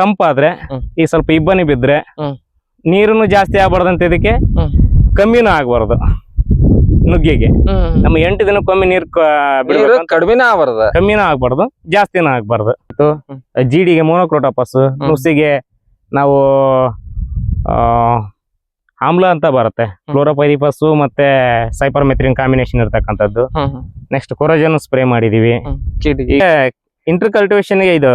ತಂಪಾದ್ರೆ. ಈ ಸ್ವಲ್ಪ ಇಬ್ಬನಿ ಬಿದ್ರೆ ನೀರುನು ನೀರನ್ನು ಜಾಸ್ತಿ ಆಗ್ಬಾರ್ದಂತ ಇದಕ್ಕೆ. ಕಮ್ಮಿನೂ ಆಗ್ಬಾರ್ದು. ನುಗ್ಗೆಗೆ. ನಮ್ಮ ಎಂಟು ದಿನಕ್ಕೊಮ್ಮೆ ನೀರ್ ಕ- ನೀರು ಬಿಡ್ಬೇಕಂತ ಕಡಿಮೆನ ಬರದ ಕಮ್ಮಿನೂ ಆಗ್ಬಾರ್ದು ಜಾಸ್ತಿನೂ ಆಗ್ಬಾರ್ದು. ಜಿಡಿಗೆ ಮೋನೋಕ್ರೋಟೋಪಸ್ ನುಸಿಗೆ ನಾವು ಆಮ್ಲ ಅಂತ ಬರುತ್ತೆ. ಕ್ಲೋರೋಪೈರಿಪಸ್ ಮತ್ತೆ ಸೈಪರ್ಮೆಥ್ರಿನ್ ಕಾಂಬಿನೇಷನ್ ಇರ್ತಕ್ಕಂಥದ್ದು. ನೆಕ್ಸ್ಟ್ ಕೊರೋಜನ್ ಸ್ಪ್ರೇ ಮಾಡಿದೀವಿ. ಇಂಟರ್ ಕಲ್ಟಿವೇಶನ್ಗೆ ಇದು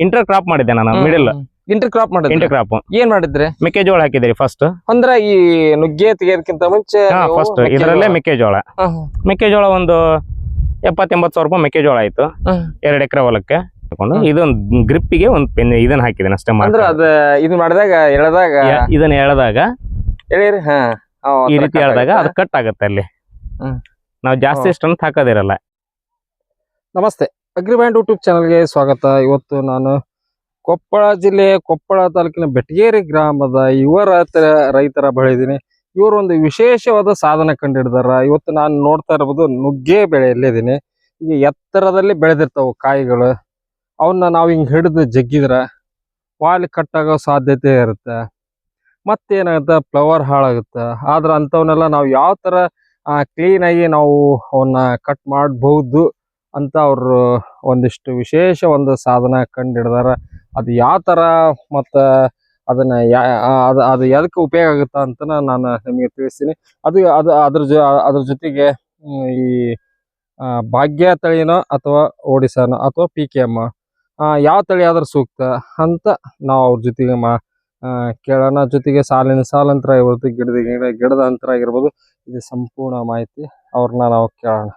ಇಂಟರ್ ಕ್ರಾಪ್ ಮಾಡಿದ್ದೆ ನಾನು ಮಿಡಲ್ ಇಂಟರ್ ಕ್ರಾಪ್ ಮಾಡಿದ್ರೆ? ಇಂಟರ್ ಕ್ರಾಪ್ ಏನ್ ಮಾಡಿದ್ರೆ? ಮೆಕ್ಕೆಜೋಳ ಹಾಕಿದ್ರಿ ಫಸ್ಟ್ ಅಂದ್ರೆ ಈ ನುಗ್ಗೆ ತೆಗೆಯೋದಕ್ಕಿಂತ ಮುಂಚೆ ಫಸ್ಟ್ ಇದರಲ್ಲೇ ಮೆಕ್ಕೆಜೋಳ. ಮೆಕ್ಕೆಜೋಳ ಒಂದು ಎಪ್ಪತ್ ಎಂಬತ್ ಸಾವಿರ ರೂಪಾಯಿ ಮೆಕ್ಕೆಜೋಳ ಆಯ್ತು. ಎರಡು ಎಕರೆ ಹೊಲಕ್ಕೆ. ತಗೊಂಡು. ಇದೊಂದು ಗ್ರಿಪ್ಪಿಗೆ ಒಂದ್ ಪೆನ್ ಇದನ್ನ ಹಾಕಿದ್ದೇನೆ ಅಷ್ಟೇ ಅಂದ್ರೆ. ಅದ ಇದು ಮಾಡಿದಾಗ ಎಳೆದಾಗ? ಇದನ್ನ ಎಳೆದಾಗ ಹಾ. ಈ ರೀತಿ ಎಳೆದಾಗ ಅದು ಕಟ್ ಆಗುತ್ತೆ ಅಲ್ಲಿ. ನಾವು ಜಾಸ್ತಿ ಇಷ್ಟ ಸ್ಟ್ರೆಂತ್ ಹಾಕೋದಿರಲ್ಲ. ನಮಸ್ತೆ. ಅಗ್ರಿಬ್ಯಾಂಡ್ ಯೂಟ್ಯೂಬ್ ಚಾನಲ್ಗೆ ಸ್ವಾಗತ. ಇವತ್ತು ನಾನು ಕೊಪ್ಪಳ ಜಿಲ್ಲೆ ಕೊಪ್ಪಳ ತಾಲೂಕಿನ ಬೆಟಗೇರಿ ಗ್ರಾಮದ ಯುವ ರೈತರ ರೈತರ ಬೆಳೆದೀನಿ ಇವರು ಒಂದು ವಿಶೇಷವಾದ ಸಾಧನೆ ಕಂಡಿಡ್ದಾರ. ಇವತ್ತು ನಾನು ನೋಡ್ತಾ ಇರ್ಬೋದು ನುಗ್ಗೆ ಬೆಳೆಯಲ್ಲಿದ್ದೀನಿ ಈಗ ಎತ್ತರದಲ್ಲಿ ಬೆಳೆದಿರ್ತಾವೆ ಕಾಯಿಗಳು. ಅವನ್ನ ನಾವು ಹಿಂಗೆ ಹಿಡಿದು ಜಗ್ಗಿದ್ರೆ ವಾಲಿ ಕಟ್ಟಾಗೋ ಸಾಧ್ಯತೆ ಇರುತ್ತೆ. ಮತ್ತೇನಾಗುತ್ತೆ? ಫ್ಲವರ್ ಹಾಳಾಗುತ್ತೆ. ಆದ್ರೆ ಅಂಥವನ್ನೆಲ್ಲ ನಾವು ಯಾವ ಥರ ಕ್ಲೀನಾಗಿ ನಾವು ಅವನ್ನ ಕಟ್ ಮಾಡಬಹುದು ಅಂತ ಅವರು ಒಂದಿಷ್ಟು ವಿಶೇಷ ಒಂದು ಸಾಧನ ಕಂಡಿಡ್ದಾರ. ಅದು ಯಾವ ಥರ ಮತ್ತು ಅದನ್ನು ಯಾ, ಅದು ಅದು ಎದಕ್ಕೆ ಉಪಯೋಗ ಆಗುತ್ತಾ ಅಂತ ನಾನು ನಿಮಗೆ ತಿಳಿಸ್ತೀನಿ. ಅದು ಅದು, ಅದ್ರ ಜೊ, ಅದ್ರ ಜೊತೆಗೆ ಈ ಭಾಗ್ಯ ತಳಿನೋ ಅಥವಾ ಓಡಿಸಾನೋ ಅಥವಾ ಪಿ ಕೆ ಎಂ ಯಾವ ತಳಿ ಆದ್ರೆ ಸೂಕ್ತ ಅಂತ ನಾವು ಅವ್ರ ಜೊತೆಗೆ ಮಾ ಕೇಳೋಣ. ಜೊತೆಗೆ ಸಾಲಿನ ಸಾಲಂತರ ಆಗಿರ್ಬೋದು ಗಿಡದ ಗಿಡ, ಗಿಡದ ಅಂತರ ಆಗಿರ್ಬೋದು. ಇದು ಸಂಪೂರ್ಣ ಮಾಹಿತಿ ಅವ್ರನ್ನ ನಾವು ಕೇಳೋಣ.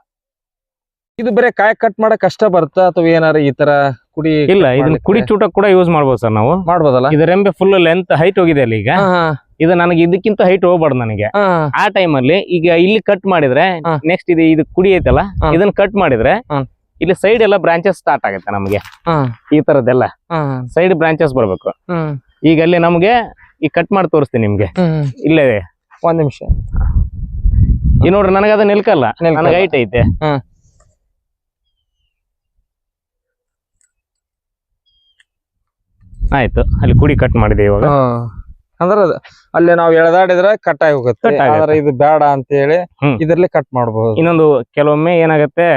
ಇದು ಬರೀ ಕಾಯಿ ಕಟ್ ಮಾಡಕ್ ಕಷ್ಟ ಬರುತ್ತಾ ಅಥವಾ ಏನಾರ ಈ ತರ ಕುಡಿ ಇಲ್ಲ ಇದನ್ನ ಕುಡಿ ಚೂಟ ಕೂಡ ಯೂಸ್ ಮಾಡ್ಬೋದು ಸರ್ ನಾವು. ಮಾಡ್ಬೋದಲ್ಲ? ಇದು ರೆಂಬೆ ಫುಲ್ ಲೆಂತ್ ಹೈಟ್ ಹೋಗಿದೆ ಅಲ್ಲಿ ಈಗ. ಇದು ನನಗೆ ಇದಕ್ಕಿಂತ ಹೈಟ್ ಹೋಗ್ಬಾರ್ದು ನನಗೆ. ಆ ಟೈಮ್ ಅಲ್ಲಿ ಈಗ ಇಲ್ಲಿ ಕಟ್ ಮಾಡಿದ್ರೆ ನೆಕ್ಸ್ಟ್ ಇದು ಇದು ಕುಡಿ ಐತಲ್ಲ. ಇದನ್ನ ಕಟ್ ಮಾಡಿದ್ರೆ ಇಲ್ಲಿ ಸೈಡ್ ಎಲ್ಲ ಬ್ರಾಂಚಸ್ ಸ್ಟಾರ್ಟ್ ಆಗುತ್ತೆ ನಮಗೆ. ಈ ತರದ್ದೆಲ್ಲ. ಸೈಡ್ ಬ್ರಾಂಚಸ್ ಬರ್ಬೇಕು. ಈಗ ಅಲ್ಲಿ ನಮ್ಗೆ ಈ ಕಟ್ ಮಾಡಿ ತೋರಿಸ್ತೀನಿ ನಿಮ್ಗೆ. ಇಲ್ಲೇ. ಒಂದ್ ನಿಮಿಷ. ಈ ನೋಡ್ರಿ ನನಗೆ ನಿಲ್ಕಲ್ಲ. ನನಗೆ ಹೈಟ್ ಐತೆ. ಆಯ್ತು. ಅಲ್ಲಿ ಕುಡಿ ಕಟ್ ಮಾಡಿದೆ ಇವಾಗ. ಅಂದ್ರೆ ಅಂದ್ರ ಅದು ಅಲ್ಲಿ ನಾವು ಎಳೆದಾಡಿದ್ರೆ ಕಟ್ ಆಗಿ ಹೋಗುತ್ತೆ. ಆದ್ರೆ ಇದು ಬೇಡ ಅಂತ ಹೇಳಿ. ಇದ್ರಲ್ಲಿ ಕಟ್ ಮಾಡಬಹುದು ಇನ್ನೊಂದು ಕೆಲವೊಮ್ಮೆ ಏನಾಗತ್ತೆ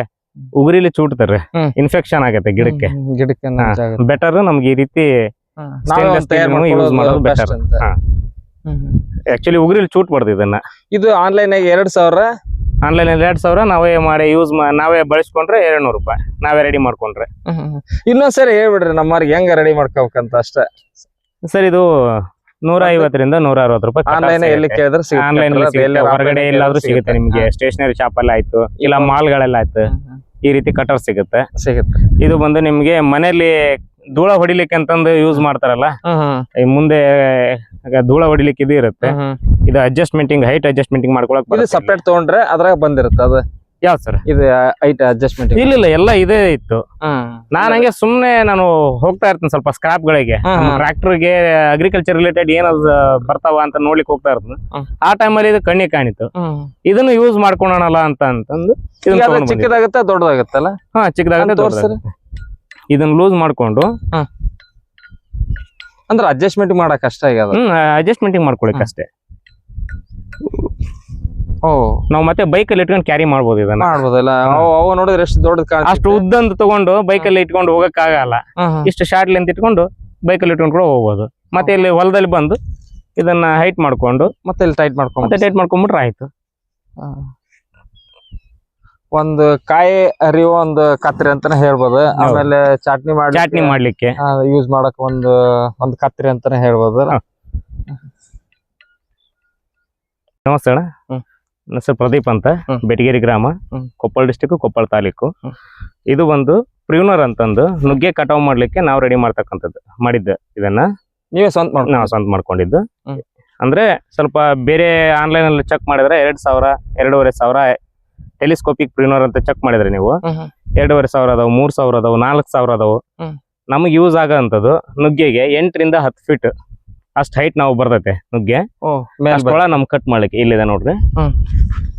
ಉಗುರಿಲಿ ಚೂಟ್ತಾರೆ. ಇನ್ಫೆಕ್ಷನ್ ಆಗತ್ತೆ ಗಿಡಕ್ಕೆ. ಗಿಡಕ್ಕೆ. ಬೆಟರ್ ನಮ್ಗೆ ಈ ರೀತಿ ಯೂಸ್ ಮಾಡೋದು ಬೆಟರ್. ಆಕ್ಚುಲಿ ಉಗುರಿಲಿ ಚೂಟ್ಬಾರ್ದು ಇದನ್ನ. ಇದು ಆನ್ಲೈನ್ ಆಗಿ ಎರಡ್ ಸಾವಿರ ಆನ್ಲೈನ್ ಅಲ್ಲಿ ಎರಡ್ ಸಾವಿರ ನಾವೇ ಮಾಡಿ ಯೂಸ್ ನಾವೇ ಬಳಸ್ಕೊಂಡ್ರೆ ಎರಡು ನೂರು ರೂಪಾಯಿ. ನಾವೇ ರೆಡಿ ಮಾಡ್ಕೊಂಡ್ರೆ. ಇನ್ನೊಂದ್ಸರಿ ಹೇಳ್ಬಿಡ್ರಿ ನಮ್ಮವ್ರಿಗೆ ಹೆಂಗ ರೆಡಿ ಮಾಡ್ಕೋಬೇಕಂತ ಅಷ್ಟೇ. ಸರ್ ಇದು ನೂರ ಐವತ್ತರಿಂದ ನೂರ ಅರವತ್ತು ರೂಪಾಯಿ ಆನ್ಲೈನ್ ಎಲ್ಲಿ ಕೇಳಿದ್ರೆ. ಆನ್ಲೈನ್ ಹೊರಗಡೆ ಎಲ್ಲಾದ್ರೂ ಸಿಗುತ್ತೆ. ನಿಮ್ಗೆ. ಸ್ಟೇಷನರಿ ಶಾಪ್ ಅಲ್ಲಿ ಆಯ್ತು ಇಲ್ಲ ಮಾಲ್ಗಳೆಲ್ಲ ಆಯ್ತು. ಈ ರೀತಿ ಕಟರ್ ಸಿಗುತ್ತೆ. ಸಿಗುತ್ತೆ. ಇದು ಬಂದು ನಿಮ್ಗೆ ಮನೆಯಲ್ಲಿ ಧೂಳ ಹೊಡಿಲಿಕ್ಕೆ ಅಂತಂದು ಯೂಸ್ ಮಾಡ್ತಾರಲ್ಲ ಮುಂದೆ ಧೂಳ ಹೊಡಿಲಿಕ್ಕೆ ಇದು ಇರುತ್ತೆ. ಇದು ಅಡ್ಜಸ್ಟ್ಮೆಂಟಿಂಗ್ ಹೈಟ್ ಅಡ್ಜಸ್ಟ್ಮೆಂಟಿಂಗ್ ಮಾಡ್ಕೊಳಕ್ ಇದು ಸಪ್ರೇಟ್ ತಗೊಂಡ್ರೆ ಅದ್ರಾಗ ಬಂದಿರುತ್ತೆ ಅದು? ಯಾವ್ದು ಸರ್ ಇದು ಹೈಟ್ ಅಡ್ಜಸ್ಟ್ಮೆಂಟ್ ಇಲ್ಲ ಇಲ್ಲ ಎಲ್ಲ ಇದೇ ಇತ್ತು. ನಾನ್ ಹಂಗೆ ಸುಮ್ನೆ ನಾನು ಹೋಗ್ತಾ ಇರ್ತೀನಿ ಸ್ವಲ್ಪ ಸ್ಕ್ರಾಪ್ ಗಳಿಗೆ. ಟ್ರಾಕ್ಟರ್ಗೆ ಅಗ್ರಿಕಲ್ಚರ್ ರಿಲೇಟೆಡ್ ಏನಾದ್ರು ಬರ್ತಾವ ಅಂತ ನೋಡ್ಲಿಕ್ಕೆ ಹೋಗ್ತಾ ಇರ್ತೀನಿ. ಆ ಟೈಮಲ್ಲಿ ಇದು ಕಣ್ಣಿಗೆ ಕಾಣಿತು. ಇದನ್ನು ಯೂಸ್ ಮಾಡ್ಕೊಳೋಣಲ್ಲ ಅಂತ ಅಂತಂದು. ಚಿಕ್ಕದಾಗತ್ತ ದೊಡ್ಡದಾಗತ್ತಲ್ಲ? ಹಾ ಚಿಕ್ಕದಾಗತ್ತೆ ತೋರ್ಸ್ರಿ. ಇದನ್ನ ಲೂಸ್ ಮಾಡ್ಕೊಂಡು ಅಂದ್ರೆ ಅಡ್ಜಸ್ಟ್ಮೆಂಟ್ ಮಾಡಕ್ ಅಷ್ಟೇ ಆಗ್ಯದ ಅಡ್ಜಸ್ಟ್ಮೆಂಟಿಂಗ್ ಮಾಡ್ಕೊಳಕ್ ಅಷ್ಟೇ. ಓ ನಾವು ಮತ್ತೆ ಬೈಕಲ್ಲಿ ಇಟ್ಕೊಂಡು ಕ್ಯಾರಿ ಮಾಡ್ಬೋದು ಇದನ್ನ. ಮಾಡ್ಬೋದಲ್ಲ ಅವು ಅವು ನೋಡಿದ್ರೆ ಎಷ್ಟು ದೊಡ್ಡದ್ ಅಷ್ಟು ಉದ್ದಂದು ತಗೊಂಡು ಬೈಕಲ್ಲಿ ಇಟ್ಕೊಂಡು ಹೋಗಕ್ ಆಗಲ್ಲ ಇಷ್ಟು ಶಾರ್ಟ್ ಲೆಂತ್ ಇಟ್ಕೊಂಡು ಬೈಕಲ್ಲಿ ಇಟ್ಕೊಂಡು ಕೂಡ ಹೋಗ್ಬೋದು. ಮತ್ತೆ ಇಲ್ಲಿ ಹೊಲದಲ್ಲಿ ಬಂದು ಇದನ್ನ ಹೈಟ್ ಮಾಡ್ಕೊಂಡು ಮತ್ತೆ ಇಲ್ಲಿ ಟೈಟ್ ಮಾಡ್ಕೊಂಡು ಮತ್ತೆ ಟೈಟ್ ಮಾಡ್ಕೊಂಡ್ಬಿಟ್ರೆ ಆಯ್ತು. ಒಂದು ಕಾಯಿ ಅರಿವ ಒಂದು ಕತ್ರಿ ಅಂತಾನೆ ಹೇಳ್ಬೋದು. ಆಮೇಲೆ ಚಟ್ನಿ ಮಾಡಿ ಚಾಟ್ನಿ ಮಾಡ್ಲಿಕ್ಕೆ. ಯೂಸ್ ಮಾಡಕ್ ಒಂದು ಒಂದು ಕತ್ರಿ ಅಂತಾನೆ ಹೇಳ್ಬೋದು ಹಾ. ನಮಸ್ತೆ ಅಣ್ಣ. ನನ್ನ ಹೆಸರು ಪ್ರದೀಪ್ ಅಂತ. ಬೆಟಗೇರಿ ಗ್ರಾಮ ಕೊಪ್ಪಳ ಡಿಸ್ಟಿಕ್ ಕೊಪ್ಪಳ ತಾಲೂಕು. ಇದು ಒಂದು ಪ್ರಿಯೂನರ್ ಅಂತಂದು ನುಗ್ಗೆ ಕಟಾವು ಮಾಡ್ಲಿಕ್ಕೆ ನಾವು ರೆಡಿ ಮಾಡ್ತಕ್ಕಂಥದ್ದು ಮಾಡಿದ್ದು ಇದನ್ನ. ನೀವೇ ಸ್ವಂತ ನಾವು ಸ್ವಂತ ಮಾಡ್ಕೊಂಡಿದ್ದು. ಅಂದ್ರೆ ಸ್ವಲ್ಪ ಬೇರೆ ಆನ್ಲೈನ್ ಅಲ್ಲಿ ಚೆಕ್ ಮಾಡಿದ್ರೆ ಎರಡ್ ಸಾವಿರ ಎರಡೂವರೆ ಸಾವಿರ ಟೆಲಿಸ್ಕೋಪಿಕ್ ಪ್ರಿಯೂನರ್ ಅಂತ ಚೆಕ್ ಮಾಡಿದ್ರೆ ನೀವು. ಎರಡೂವರೆ ಸಾವಿರ ಅದಾವು ಮೂರ್ ಸಾವಿರ ಅದಾವು ನಾಲ್ಕು ಸಾವಿರ ಅದಾವು. ನಮಗೆ ಯೂಸ್ ಆಗೋಂಥದ್ದು ನುಗ್ಗೆಗೆ ಎಂಟರಿಂದ ಹತ್ತು ಫೀಟ್ ಅಷ್ಟ್ ಹೈಟ್ ನಾವು ಬರ್ತೈತೆ ನುಗ್ಗೆ. ಅಷ್ಟೊಳ ನಮ್ ಕಟ್ ಮಾಡ್ಲಿಕ್ಕೆ ಇಲ್ಲಿದೆ ನೋಡ್ರಿ.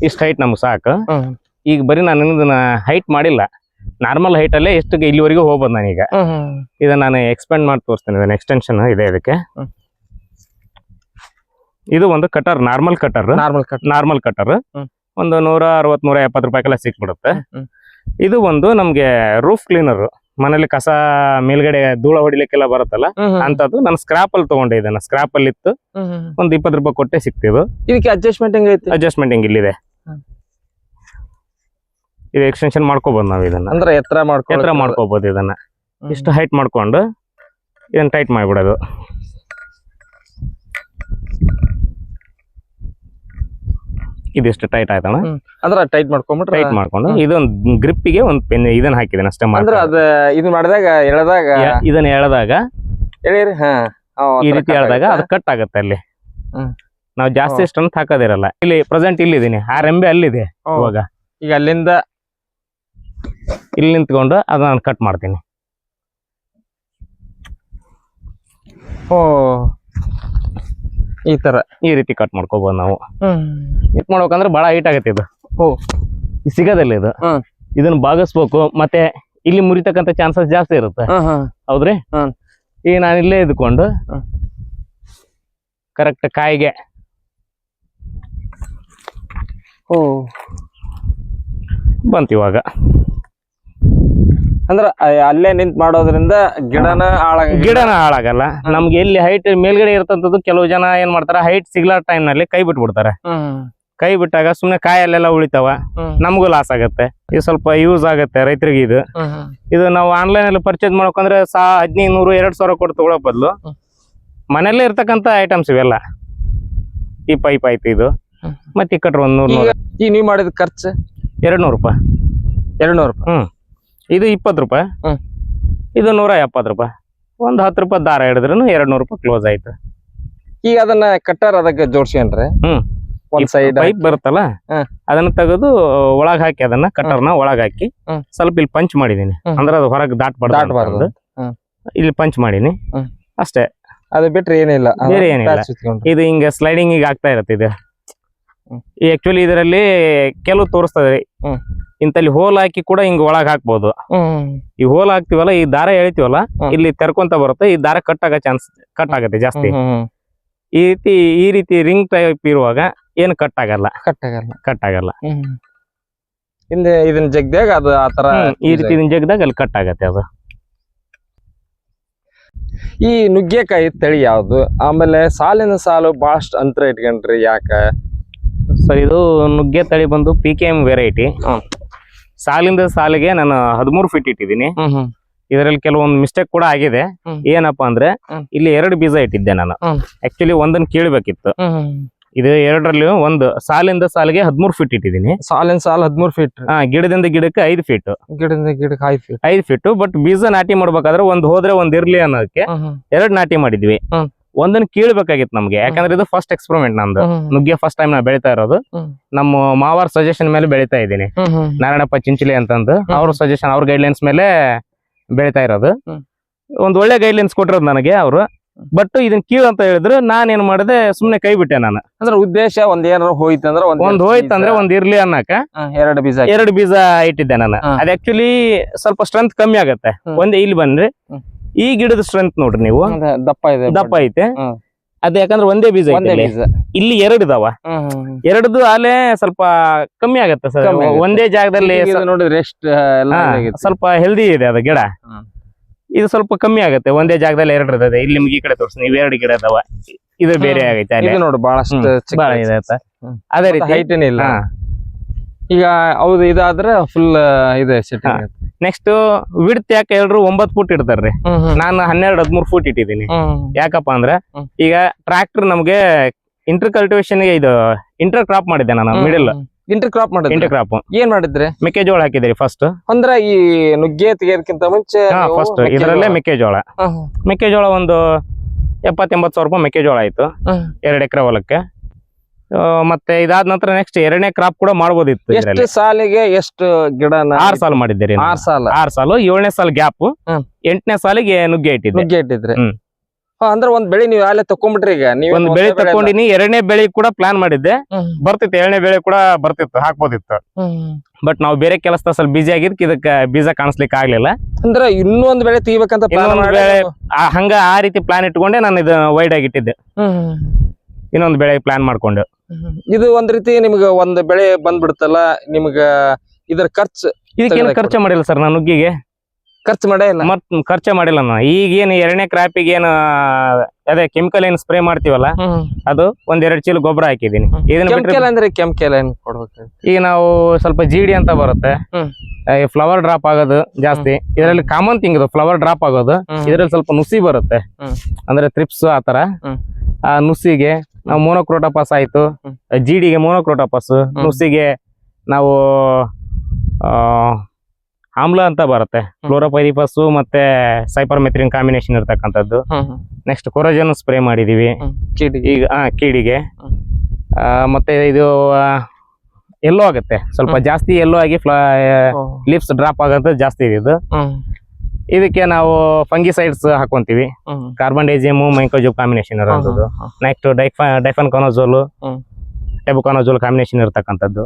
ಇಷ್ಟ ಹೈಟ್ ನಮ್ಗೆ ಸಾಕು. ಈಗ ಬರೀ ನಾನು ಇದನ್ನ ಹೈಟ್ ಮಾಡಿಲ್ಲ. ನಾರ್ಮಲ್ ಹೈಟ್ ಅಲ್ಲೇ ಎಷ್ಟು ಇಲ್ಲಿವರೆಗೂ ಹೋಗ್ಬೋದು ನಾನೀಗ ಇದನ್ನ ನಾನು ಎಕ್ಸ್ಪೆಂಡ್ ಮಾಡಿ ತೋರಿಸ್ತೇನೆ ಇದನ್ನ ಎಕ್ಸ್ಟೆನ್ಷನ್ ಇದೆ ಇದಕ್ಕೆ. ಇದು ಒಂದು cutter normal cutter normal normal cutter ಒಂದು ನೂರ ಅರವತ್ ನೂರ ಎಪ್ಪತ್ತು ರೂಪಾಯಿಗೆಲ್ಲ ಸಿಕ್ಬಿಡುತ್ತೆ. ಇದು ಒಂದು ನಮ್ಗೆ ರೂಫ್ ಕ್ಲೀನರ್ ಮನೇಲಿ ಕಸ ಮೇಲ್ಗಡೆ ಧೂಳ ಹೊಡಿಲಿಕ್ಕೆಲ್ಲ ಬರುತ್ತಲ್ಲ ಅಂತದ್ದು ನಾನು ಸ್ಕ್ರಾಪ್ ಅಲ್ಲಿ ತಗೊಂಡೆ ಇದನ್ನ. ಸ್ಕ್ರಾಪ್ ಅಲ್ಲಿ ಇತ್ತು. ಒಂದು ಇಪ್ಪತ್ತು ರೂಪಾಯಿ ಕೊಟ್ಟೆ ಸಿಕ್ತಿದ್ದು. ಇದಕ್ಕೆ ಅಡ್ಜಸ್ಟ್ಮೆಂಟ್ ಹೆಂಗೈತಿ ಅಡ್ಜಸ್ಟ್ಮೆಂಟ್ ಹಿಂಗ್ ಇಲ್ಲಿದೆ? ಇದು ಎಕ್ಸ್ಟೆನ್ಷನ್ ಮಾಡ್ಕೋಬಹುದು ನಾವು ಇದನ್ನ. ಅಂದ್ರೆ ಎತ್ತರ ಮಾಡ್ಕೊ ಎತ್ತರ ಮಾಡ್ಕೋಬಹುದು ಇದನ್ನ. ಇಷ್ಟು ಹೈಟ್ ಮಾಡ್ಕೊಂಡು ಇದನ್ನ ಟೈಟ್ ಮಾಡ್ಬಿಡೋದು. ಇದಿಷ್ಟು ಟೈಟ್ ಆಯ್ತಣ್ಣ. ಅಂದ್ರೆ ಟೈಟ್ ಮಾಡ್ಕೊಂಡ್ಬಿಟ್ಟು ಟೈಟ್ ಮಾಡ್ಕೊಂಡು ಇದೊಂದು ಗ್ರಿಪ್ಪಿಗೆ ಒಂದು ಪೆನ್ ಇದನ್ನ ಹಾಕಿದ್ದೇನೆ ಅಷ್ಟೇ ಅಂದ್ರೆ ಮಾತ್ರ ಇದು ಮಾಡಿದಾಗ ಎಳೆದಾಗ ಇದನ್ನ ಎಳೆದಾಗ ಎಳೆಯಿರಿ ಹಾ. ಈ ರೀತಿ ಎಳೆದಾಗ ಅದು ಕಟ್ ಆಗುತ್ತೆ ಅಲ್ಲಿ. ನಾವು ಜಾಸ್ತಿ. ಸ್ಟ್ರೆಂತ್ ಹಾಕೋದಿರಲ್ಲ. ಇಲ್ಲಿ ಪ್ರೆಸೆಂಟ್ ಇಲ್ಲಿದ್ದೀನಿ. ಆ ರೆಂಬೆ ಅಲ್ಲಿದೆ. ಇವಾಗ. ಈಗ ಅಲ್ಲಿಂದ ಇಲ್ಲಿ ನಿಂತ್ಕೊಂಡು ಅದನ್ನ ನಾನು ಕಟ್ ಮಾಡ್ತೀನಿ. ಓ. ಈ ತರ ಈ ರೀತಿ ಕಟ್ ಮಾಡ್ಕೋಬಹುದು ನಾವು. ಇಟ್ ಮಾಡ್ಬೇಕಂದ್ರೆ ಬಹಳ ಹೈಟ್ ಆಗತ್ತೆ ಇದು. ಸಿಗೋದಿಲ್ಲ ಇದು. ಇದನ್ನ ಬಾಗಿಸ್ಬೇಕು ಮತ್ತೆ ಇಲ್ಲಿ ಮುರಿತಕ್ಕಂತ ಚಾನ್ಸಸ್ ಜಾಸ್ತಿ ಇರುತ್ತೆ. ಹೌದ್ರಿ. ಈಗ ನಾನು ಇಲ್ಲೇ ಇದ್ಕೊಂಡು. ಕರೆಕ್ಟ್ ಕಾಯಿಗೆ. ಓ. ಬಂತು ಇವಾಗ. ಅಂದ್ರ ಅಲ್ಲೇ ನಿಂತ್ ಮಾಡೋದ್ರಿಂದ ಗಿಡನ ಹಾಳಾಗ ಗಿಡನ ಹಾಳಾಗಲ್ಲ. ನಮ್ಗೆ ಎಲ್ಲಿ ಹೈಟ್ ಮೇಲ್ಗಡೆ ಇರತಂತದ್ದು ಕೆಲವು ಜನ ಏನ್ ಮಾಡ್ತಾರ ಹೈಟ್ ಸಿಗ್ಲಾ ಟೈಮ್ನಲ್ಲಿ ಕೈ ಬಿಟ್ಬಿಡ್ತಾರೆ. ಬಿಡ್ತಾರೆ ಕೈ ಬಿಟ್ಟಾಗ ಸುಮ್ನೆ ಕಾಯಲ್ಲೆಲ್ಲ ಉಳಿತಾವ. ನಮ್ಗೂ ಲಾಸ್ ಆಗತ್ತೆ. ಇದು ಸ್ವಲ್ಪ ಯೂಸ್ ಆಗತ್ತೆ ರೈತರಿಗೆ ಇದು. ಹ್ಮ್ ಹ್ಮ್. ಇದು ನಾವು ಆನ್ಲೈನ್ ಅಲ್ಲಿ ಪರ್ಚೇಸ್ ಮಾಡ್ಕೊಂಡ್ರೆ ಸಾ ಹದಿನೈದು ನೂರು ಎರಡ್ ಸಾವಿರ ಕೊಟ್ಟು ತಗೊಳೋ ಬದಲು ಹ್ಮ್. ಮನೆಯಲ್ಲೇ ಇರ್ತಕ್ಕಂತ ಐಟಮ್ಸ್ ಇವೆಲ್ಲ. ಈ ಪೈಪ್ ಆಯ್ತು ಇದು. ಹ್ಮ್. ಮತ್ತೆ ಈ ಕಟ್ರ ಒಂದ್ ನೂರ್ ನೂರು ಈ ನೀವ್ ಮಾಡಿದ ಖರ್ಚು? ಎರಡ್ ನೂರು ರೂಪಾಯಿ. ಎರಡ್ ನೂರು ರೂಪಾಯಿ ಇದು ಇಪ್ಪತ್ತು ರೂಪಾಯಿ. ಇದು ನೂರ ಎಪ್ಪತ್ತು ರೂಪಾಯಿ. ಒಂದು ಹತ್ತು ರೂಪಾಯಿ ದಾರ ಹಿಡಿದ್ರು ಎರಡು ನೂರು ರೂಪಾಯಿ ಕ್ಲೋಸ್ ಆಯ್ತು. ಈಗ ಅದನ್ನ ಕಟ್ಟರ್ ಅದಕ್ಕೆ ಜೋಡ್ಸ್ಕೊಂಡ್ರೆ ಹ್ಮ್. ಒಂದ್ ಸೈಡ್ ಪೈಪ್ ಬರುತ್ತಲ್ಲ? ಅದನ್ನ ತೆಗೆದು ಒಳಗ್ ಹಾಕಿ ಅದನ್ನ ಕಟ್ಟರ್ನ ಒಳಗ್ ಹಾಕಿ ಸ್ವಲ್ಪ ಇಲ್ಲಿ ಪಂಚ್ ಮಾಡಿದೀನಿ. ಅಂದ್ರೆ ಅದು ಹೊರಗೆ ದಾಟ್ಬಾರ್ದು ದಾಟಬಾರ್ದು ಇಲ್ಲಿ ಪಂಚ್ ಮಾಡೀನಿ. ಅಷ್ಟೇ. ಅದು ಬಿಟ್ರೆ ಏನಿಲ್ಲ. ಬೇರೆ ಏನಿಲ್ಲ. ಇದು ಹಿಂಗ ಸ್ಲೈಡಿಂಗ್ ಈಗ ಆಗ್ತಾ ಇರತ್ತೆ ಇದು. ಈ ಆಕ್ಚುಲಿ ಇದರಲ್ಲಿ ಕೆಲವು ತೋರಿಸ್ತದೆ. ಇಂತಲ್ಲಿ ಹೋಲ್ ಹಾಕಿ ಕೂಡ ಹಿಂಗ್ ಒಳಗ್ ಹಾಕ್ಬಹುದು ಈ ಹೋಲ್ ಹಾಕ್ತಿವಲ್ಲ ಈ ದಾರ ಎಳಿತೀವಲ್ಲ. ಇಲ್ಲಿ ತೆರ್ಕೊಂತ ಬರುತ್ತೆ ಈ ದಾರ ಕಟ್ ಆಗ ಚಾನ್ಸ್ ಕಟ್ ಆಗತ್ತೆ ಜಾಸ್ತಿ. ಈ ರೀತಿ ಈ ರೀತಿ ರಿಂಗ್ ಟೈಪ್ ಇರುವಾಗ ಏನು ಕಟ್ ಆಗಲ್ಲ. ಕಟ್ ಆಗಲ್ಲ. ಕಟ್ ಆಗಲ್ಲ. ಹಿಂದೆ ಇದನ್ನ ಜಗ್ದಾಗ ಅದು ಆತರ ಈ ರೀತಿ ಇದನ್ನ ಜಗ್ದಾಗ ಅಲ್ಲಿ ಕಟ್ ಆಗತ್ತೆ ಅದು. ಈ ನುಗ್ಗೆಕಾಯಿ ತಳಿ ಯಾವ್ದು? ಆಮೇಲೆ ಸಾಲಿನ ಸಾಲು ಬಹಳಷ್ಟು ಅಂತರ ಇಟ್ಕೊಂಡ್ರಿ ಯಾಕ? ಸರ್ ಇದು ನುಗ್ಗೆ ತಳಿ ಬಂದು P K M variety hmm. ಸಾಲಿಂದ ಸಾಲಿಗೆ ನಾನು ಹದಿಮೂರು ಫೀಟ್ ಇಟ್ಟಿದ್ದೀನಿ. ಇದರಲ್ಲಿ ಕೆಲವೊಂದು ಮಿಸ್ಟೇಕ್ ಕೂಡ ಆಗಿದೆ. ಏನಪ್ಪಾ ಅಂದ್ರೆ ಇಲ್ಲಿ ಎರಡು ಬೀಜ ಇಟ್ಟಿದ್ದೆ ನಾನು. ಆಕ್ಚುಲಿ ಒಂದನ್ನ ಕೀಳ್ಬೇಕಿತ್ತು. ಇದು ಎರಡರಲ್ಲಿ ಒಂದು ಸಾಲಿಂದ ಸಾಲಿಗೆ ಹದಿಮೂರು ಫೀಟ್ ಇಟ್ಟಿದ್ದೀನಿ. ಸಾಲಿನ ಸಾಲ ಹದಿಮೂರು ಫೀಟ್ ಹಾ ಗಿಡದಿಂದ ಗಿಡಕ್ಕೆ ಐದು ಫೀಟ್ ಗಿಡದಿಂದ ಗಿಡಕ್ಕೆ ಐದು ಫೀಟ್ ಐದು ಫೀಟ್ ಬಟ್ ಬೀಜ ನಾಟಿ ಮಾಡ್ಬೇಕಾದ್ರೆ ಒಂದ್ ಹೋದ್ರೆ ಒಂದ್ ಇರ್ಲಿ ಅನ್ನೋದಕ್ಕೆ ಎರಡ್ ನಾಟಿ ಮಾಡಿದ್ವಿ. ಒಂದನ್ನ ಕೇಳ್ಬೇಕಾಗಿತ್ತು ನಮ್ಗೆ. ಯಾಕಂದ್ರೆ ಇದು ಫಸ್ಟ್ ಎಕ್ಸ್ಪರಿಮೆಂಟ್ ನಂದು. ನುಗ್ಗೆ ಫಸ್ಟ್ ಟೈಮ್ ನಾ ಬೆಳಿತಾ ಇರೋದು. ನಮ್ಮ ಮಾವಾರ್ ಸಜೆಷನ್ ಮೇಲೆ ಬೆಳಿತಾ ಇದ್ದೀನಿ. ನಾರಾಯಣಪ್ಪ ಚಿಂಚಲಿ ಅಂತಂದು. ಅವ್ರ ಸಜೆಷನ್ ಅವ್ರ ಗೈಡ್ಲೈನ್ಸ್ ಮೇಲೆ ಬೆಳಿತಾ ಇರೋದು. ಒಂದ್ ಒಳ್ಳೆ ಗೈಡ್ಲೈನ್ಸ್ ಕೊಟ್ಟಿರೋದು ನನಗೆ ಅವರು. ಬಟ್ ಇದನ್ ಕೀಳು ಅಂತ ಹೇಳಿದ್ರು ನಾನ್ ಏನ್ ಮಾಡಿದೆ ಸುಮ್ನೆ ಕೈ ಬಿಟ್ಟೆ ನಾನು. ಅಂದ್ರೆ ಉದ್ದೇಶ ಒಂದ್ ಏನಾರ ಹೋಯ್ತಂದ್ರ ಒಂದ್ ಹೋಯ್ತಂದ್ರೆ ಒಂದ್ ಇರ್ಲಿ ಅನ್ನಕ ಎರಡು ಬೀಜ ಎರಡು ಬೀಜ ಇಟ್ಟಿದ್ದೆ ನಾನು. ಅದ್ ಆಕ್ಚುಲಿ ಸ್ವಲ್ಪ ಸ್ಟ್ರೆಂತ್ ಕಮ್ಮಿ ಆಗತ್ತೆ. ಒಂದೇ ಇಲ್ಲಿ ಬಂದ್ರೆ. ಈ ಗಿಡದ ಸ್ಟ್ರೆಂತ್ ನೋಡ್ರಿ ನೀವು. ದಪ್ಪ ಇದೆ ದಪ್ಪ ಐತೆ. ಅದ ಯಾಕಂದ್ರೆ ಒಂದೇ ಬೀಜ ಇಲ್ಲಿ. ಎರಡು ಇದಾವ. ಎರಡದು ಆಲೆ ಸ್ವಲ್ಪ ಕಮ್ಮಿ ಆಗತ್ತೆ ಸರ್. ಒಂದೇ ಜಾಗದಲ್ಲಿ ನೋಡಿದ್ರೆ ಎಷ್ಟು ಸ್ವಲ್ಪ ಹೆಲ್ದಿ ಇದೆ ಅದ ಗಿಡ. ಇದು ಸ್ವಲ್ಪ ಕಮ್ಮಿ ಆಗತ್ತೆ. ಒಂದೇ ಜಾಗದಲ್ಲಿ ಎರಡು ಇರ್ತದೆ. ಇಲ್ಲಿ ನಿಮ್ಗೆ ಈ ಕಡೆ ತೋರಿಸಿ ನೀವು ಎರಡು ಗಿಡ ಅದಾವ ಇದು ಬೇರೆ. ಆಗೈತೆ ಅಲ್ಲಿ ನೋಡು ಬಹಳಷ್ಟು? ಅದೇ ರೀತಿ ಹೈಟ್ ಇಲ್ಲ ಹಾ. ಈಗ ಹೌದು ಇದಾದ್ರೆ ಫುಲ್ ಇದೆ ಸೆಟ್ಟಿಂಗ್ ನೆಕ್ಸ್ಟ್ ವಿಡ್ತ್ ಯಾಕೆ ಎಲ್ರು ಒಂಬತ್ ಫುಟ್ ಇಡ್ತಾರ್ರಿ? ನಾನು ಹನ್ನೆರಡು ಹದಿಮೂರು ಫುಟ್ ಇಟ್ಟಿದ್ದೀನಿ. ಯಾಕಪ್ಪ ಅಂದ್ರೆ ಈಗ ಟ್ರ್ಯಾಕ್ಟರ್ ನಮ್ಗೆ ಇಂಟರ್ ಕಲ್ಟಿವೇಶನ್ಗೆ ಇದು ಇಂಟರ್ ಕ್ರಾಪ್ ಮಾಡಿದ್ದೆ ನಾನು middle intercrop intercrop ಏನ್ ಮಾಡಿದ್ರೆ? ಮೆಕ್ಕೆಜೋಳ ಹಾಕಿದ್ರಿ ಫಸ್ಟ್ ಅಂದ್ರೆ ಈ ನುಗ್ಗೆ ತೆಗೆಯೋದಕ್ಕಿಂತ ಮುಂಚೆ ಫಸ್ಟ್ ಇದರಲ್ಲೇ ಮೆಕ್ಕೆಜೋಳ. ಮೆಕ್ಕೆಜೋಳ ಒಂದು ಎಪ್ಪತ್ ಎಂಬತ್ ಸಾವಿರ ರೂಪಾಯಿ ಮೆಕ್ಕೆಜೋಳ ಆಯ್ತು. ಎರಡು ಎಕರೆ ಹೊಲಕ್ಕೆ. ಮತ್ತೆ ಇದಾದ ನಂತರ ನೆಕ್ಸ್ಟ್ ಎರಡನೇ ಕ್ರಾಪ್ ಕೂಡ ಮಾಡಬಹುದಿತ್ತು ಎಷ್ಟು ಸಾಲಿಗೆ ಎಷ್ಟು ಗಿಡನ ಆರ್ ಸಾಲ ಮಾಡಿದ್ದೀರಿ ಆರು ಸಾಲ. ಆರ್ ಸಾಲು ಏಳನೇ ಸಾಲ ಗ್ಯಾಪ್. ಎಂಟನೇ ಸಾಲಿಗೆ ನುಗ್ಗೆ ಇಟ್ಟಿದ್ದೆ ನುಗ್ಗೆ ಇಟ್ಟಿದ್ರಿ. ಅಂದ್ರೆ ಒಂದ್ ಬೆಳಿ ನೀವು ಅಲ್ಲೇ ತಕೊಂಡ್ಬಿಟ್ರಿ ಈಗ. ನೀವು ಒಂದ್ ಬೆಳೆ ತಕೊಂಡಿನಿ ಎರಡನೇ ಬೆಳೆ ಕೂಡ ಪ್ಲಾನ್ ಮಾಡಿದ್ದೆ. ಬರ್ತಿತ್ತು ಎರಡನೇ ಬೆಳೆ ಕೂಡ ಬರ್ತಿತ್ತು ಹಾಕ್ಬೋದಿತ್ತು. ಬಟ್ ನಾವು ಬೇರೆ ಕೆಲಸದ ಸ್ವಲ್ಪ ಬಿಜಿ ಆಗಿದ್ಕೆ ಇದಕ್ಕೆ ಬೀಜ ಕಾಣಿಸ್ಲಿಕ್ಕೆ ಆಗ್ಲಿಲ್ಲ. ಅಂದ್ರ ಇನ್ನೊಂದ್ ಬೆಳೆ ತೆಗಿಬೇಕಂತ ಹಂಗ ಆ ರೀತಿ ಪ್ಲಾನ್ ಇಟ್ಕೊಂಡೆ ನಾನು ಇದು ವೈಡ್ ಆಗಿಟ್ಟಿದ್ದೆ ಇನ್ನೊಂದ್ ಬೆಳೆ ಪ್ಲಾನ್ ಮಾಡ್ಕೊಂಡು. ಇದು ಒಂದ್ ರೀತಿ ನಿಮ್ಗೆ ಒಂದ್ ಬೆಳೆ ಬಂದ್ಬಿಡ್ತಲ್ಲ ನಿಮ್ಗ ಇದ್ರ ಖರ್ಚು ಇದಕ್ಕೇನು ಖರ್ಚು ಮಾಡಿಲ್ಲ ಸರ್ ನಾನು ನುಗ್ಗಿಗೆ. ಖರ್ಚು ಮಾಡೇ ಇಲ್ಲ? ಮತ್ ಖರ್ಚೆ ಮಾಡಿಲ್ಲ ನಾನು. ಈಗ ಏನು ಎರಡನೇ ಕ್ರಾಪಿಗೆ ಏನು ಅದೇ ಕೆಮಿಕಲ್ ಏನು ಸ್ಪ್ರೇ ಮಾಡ್ತೀವಲ್ಲ ಅದು ಒಂದ್ ಎರಡ್ ಚೀಲ ಗೊಬ್ಬರ ಹಾಕಿದೀನಿ ಇದನ್ನ ಬಿಟ್ರೆ ಕೆಮಿಕಲ್ ಅಂದ್ರೆ ಕೆಮಿಕಲ್ ಏನ್ ಕೊಡ್ಬೇಕು? ಈಗ ನಾವು ಸ್ವಲ್ಪ ಜಿಡಿ ಅಂತ ಬರುತ್ತೆ. ಹ್ಮ್. ಫ್ಲವರ್ ಡ್ರಾಪ್ ಆಗೋದು ಜಾಸ್ತಿ. ಇದರಲ್ಲಿ ಕಾಮನ್ ತಿಂಗ್ ಇದು ಫ್ಲವರ್ ಡ್ರಾಪ್ ಆಗೋದು. ಇದರಲ್ಲಿ ಸ್ವಲ್ಪ ನುಸಿ ಬರುತ್ತೆ. ಹ್ಮ್. ಅಂದ್ರೆ ತ್ರಿಪ್ಸ್ ಆತರ ಹ್ಮ್. ಆ ನುಸಿಗೆ ನಾವು ಮೋನೋಕ್ರೋಟೋಪಾಸ್ ಆಯ್ತು. ಜಿಡಿಗೆ ಮೋನೋಕ್ರೋಟೋಪಾಸ್ ನುಸಿಗೆ ನಾವು ಆ, ಆಮ್ಲ ಅಂತ ಬರುತ್ತೆ. ಕ್ಲೋರೋಪೈರಿಪಸ್ ಮತ್ತೆ ಸೈಪರ್ಮೆಥ್ರಿನ್ ಕಾಂಬಿನೇಷನ್ ಇರ್ತಕ್ಕಂಥದ್ದು. ನೆಕ್ಸ್ಟ್ ಕೊರೋಜನ್ ಸ್ಪ್ರೇ ಮಾಡಿದೀವಿ. ಈಗ ಕೀಡಿಗೆ ಮತ್ತೆ ಇದು ಎಲ್ಲೋ ಆಗುತ್ತೆ. ಸ್ವಲ್ಪ ಜಾಸ್ತಿ ಎಲ್ಲೋ ಆಗಿ ಲಿಪ್ಸ್ ಡ್ರಾಪ್ ಆಗೋದು ಜಾಸ್ತಿ ಇದೆ ಇದು. ಇದಕ್ಕೆ ನಾವು ಫಂಗಿಸೈಡ್ಸ್ ಹಾಕೊಂತೀವಿ. ಕಾರ್ಬನ್ ಡೈಜಿಯಮ್ ಮೈಕೋಜೋಬ್ ಕಾಂಬಿನೇಷನ್ ಇರೋದು ನೆಕ್ಸ್ಟ್ ಡೈಫ ಡೈಫನ್ ಕಾನೋಜೋಲ್ ಹ್ಮ್. ಕಾಂಬಿನೇಷನ್ ಇರತಕ್ಕಂಥದ್ದು.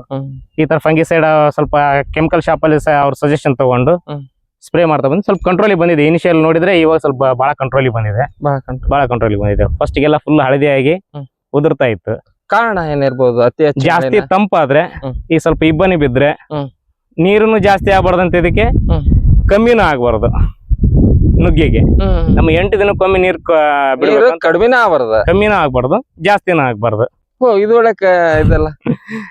ಈ ತರ ಫಂಗಿಸೈಡ್ ಸ್ವಲ್ಪ ಕೆಮಿಕಲ್ ಶಾಪ್ ಅಲ್ಲಿ ಅವ್ರ ಸಜೆಷನ್ ತಗೊಂಡು ಸ್ಪ್ರೇ ಮಾಡ್ತಾ ಬಂದು ಸ್ವಲ್ಪ ಕಂಟ್ರೋಲಿಗೆ ಬಂದಿದೆ. ಇನಿಷಿಯಲ್ ನೋಡಿದ್ರೆ ಇವಾಗ ಸ್ವಲ್ಪ ಬಹಳ ಕಂಟ್ರೋಲಿಗೆ ಬಂದಿದೆ. ಬಹಳ ಕಂಟ್ರೋಲಿಗೆ ಬಂದಿದೆ. ಫಸ್ಟ್ ಗೆಲ್ಲ ಫುಲ್ ಹಳದಿಯಾಗಿ. ಉದುರ್ತಾ ಇತ್ತು. ಕಾರಣ ಏನಿರ್ಬೋದು? ಅತಿ ಜಾಸ್ತಿ? ತಂಪಾದ್ರೆ ಈ ಸ್ವಲ್ಪ ಇಬ್ಬನಿ ಬಿದ್ರೆ ನೀರುನು ನೀರನ್ನು ಜಾಸ್ತಿ ಆಗ್ಬಾರ್ದಂತ ಇದಕ್ಕೆ. ಕಮ್ಮಿನೂ ಆಗ್ಬಾರ್ದು. ನುಗ್ಗಿಗೆ. ನಮ್ಮ ಎಂಟು ದಿನಕ್ಕೊಮ್ಮೆ ನೀರ್ ಕ- ನೀರು ಬಿಡ್ಬೇಕಂತ ಕಡಿಮೆನ ಆಬಾರ್ದ ಕಮ್ಮಿನೂ ಆಗ್ಬಾರ್ದು ಜಾಸ್ತಿನೂ ಆಗ್ಬಾರ್ದು. ಓ ಇದು ಇದಲ್ಲ ಇದೆಲ್ಲ.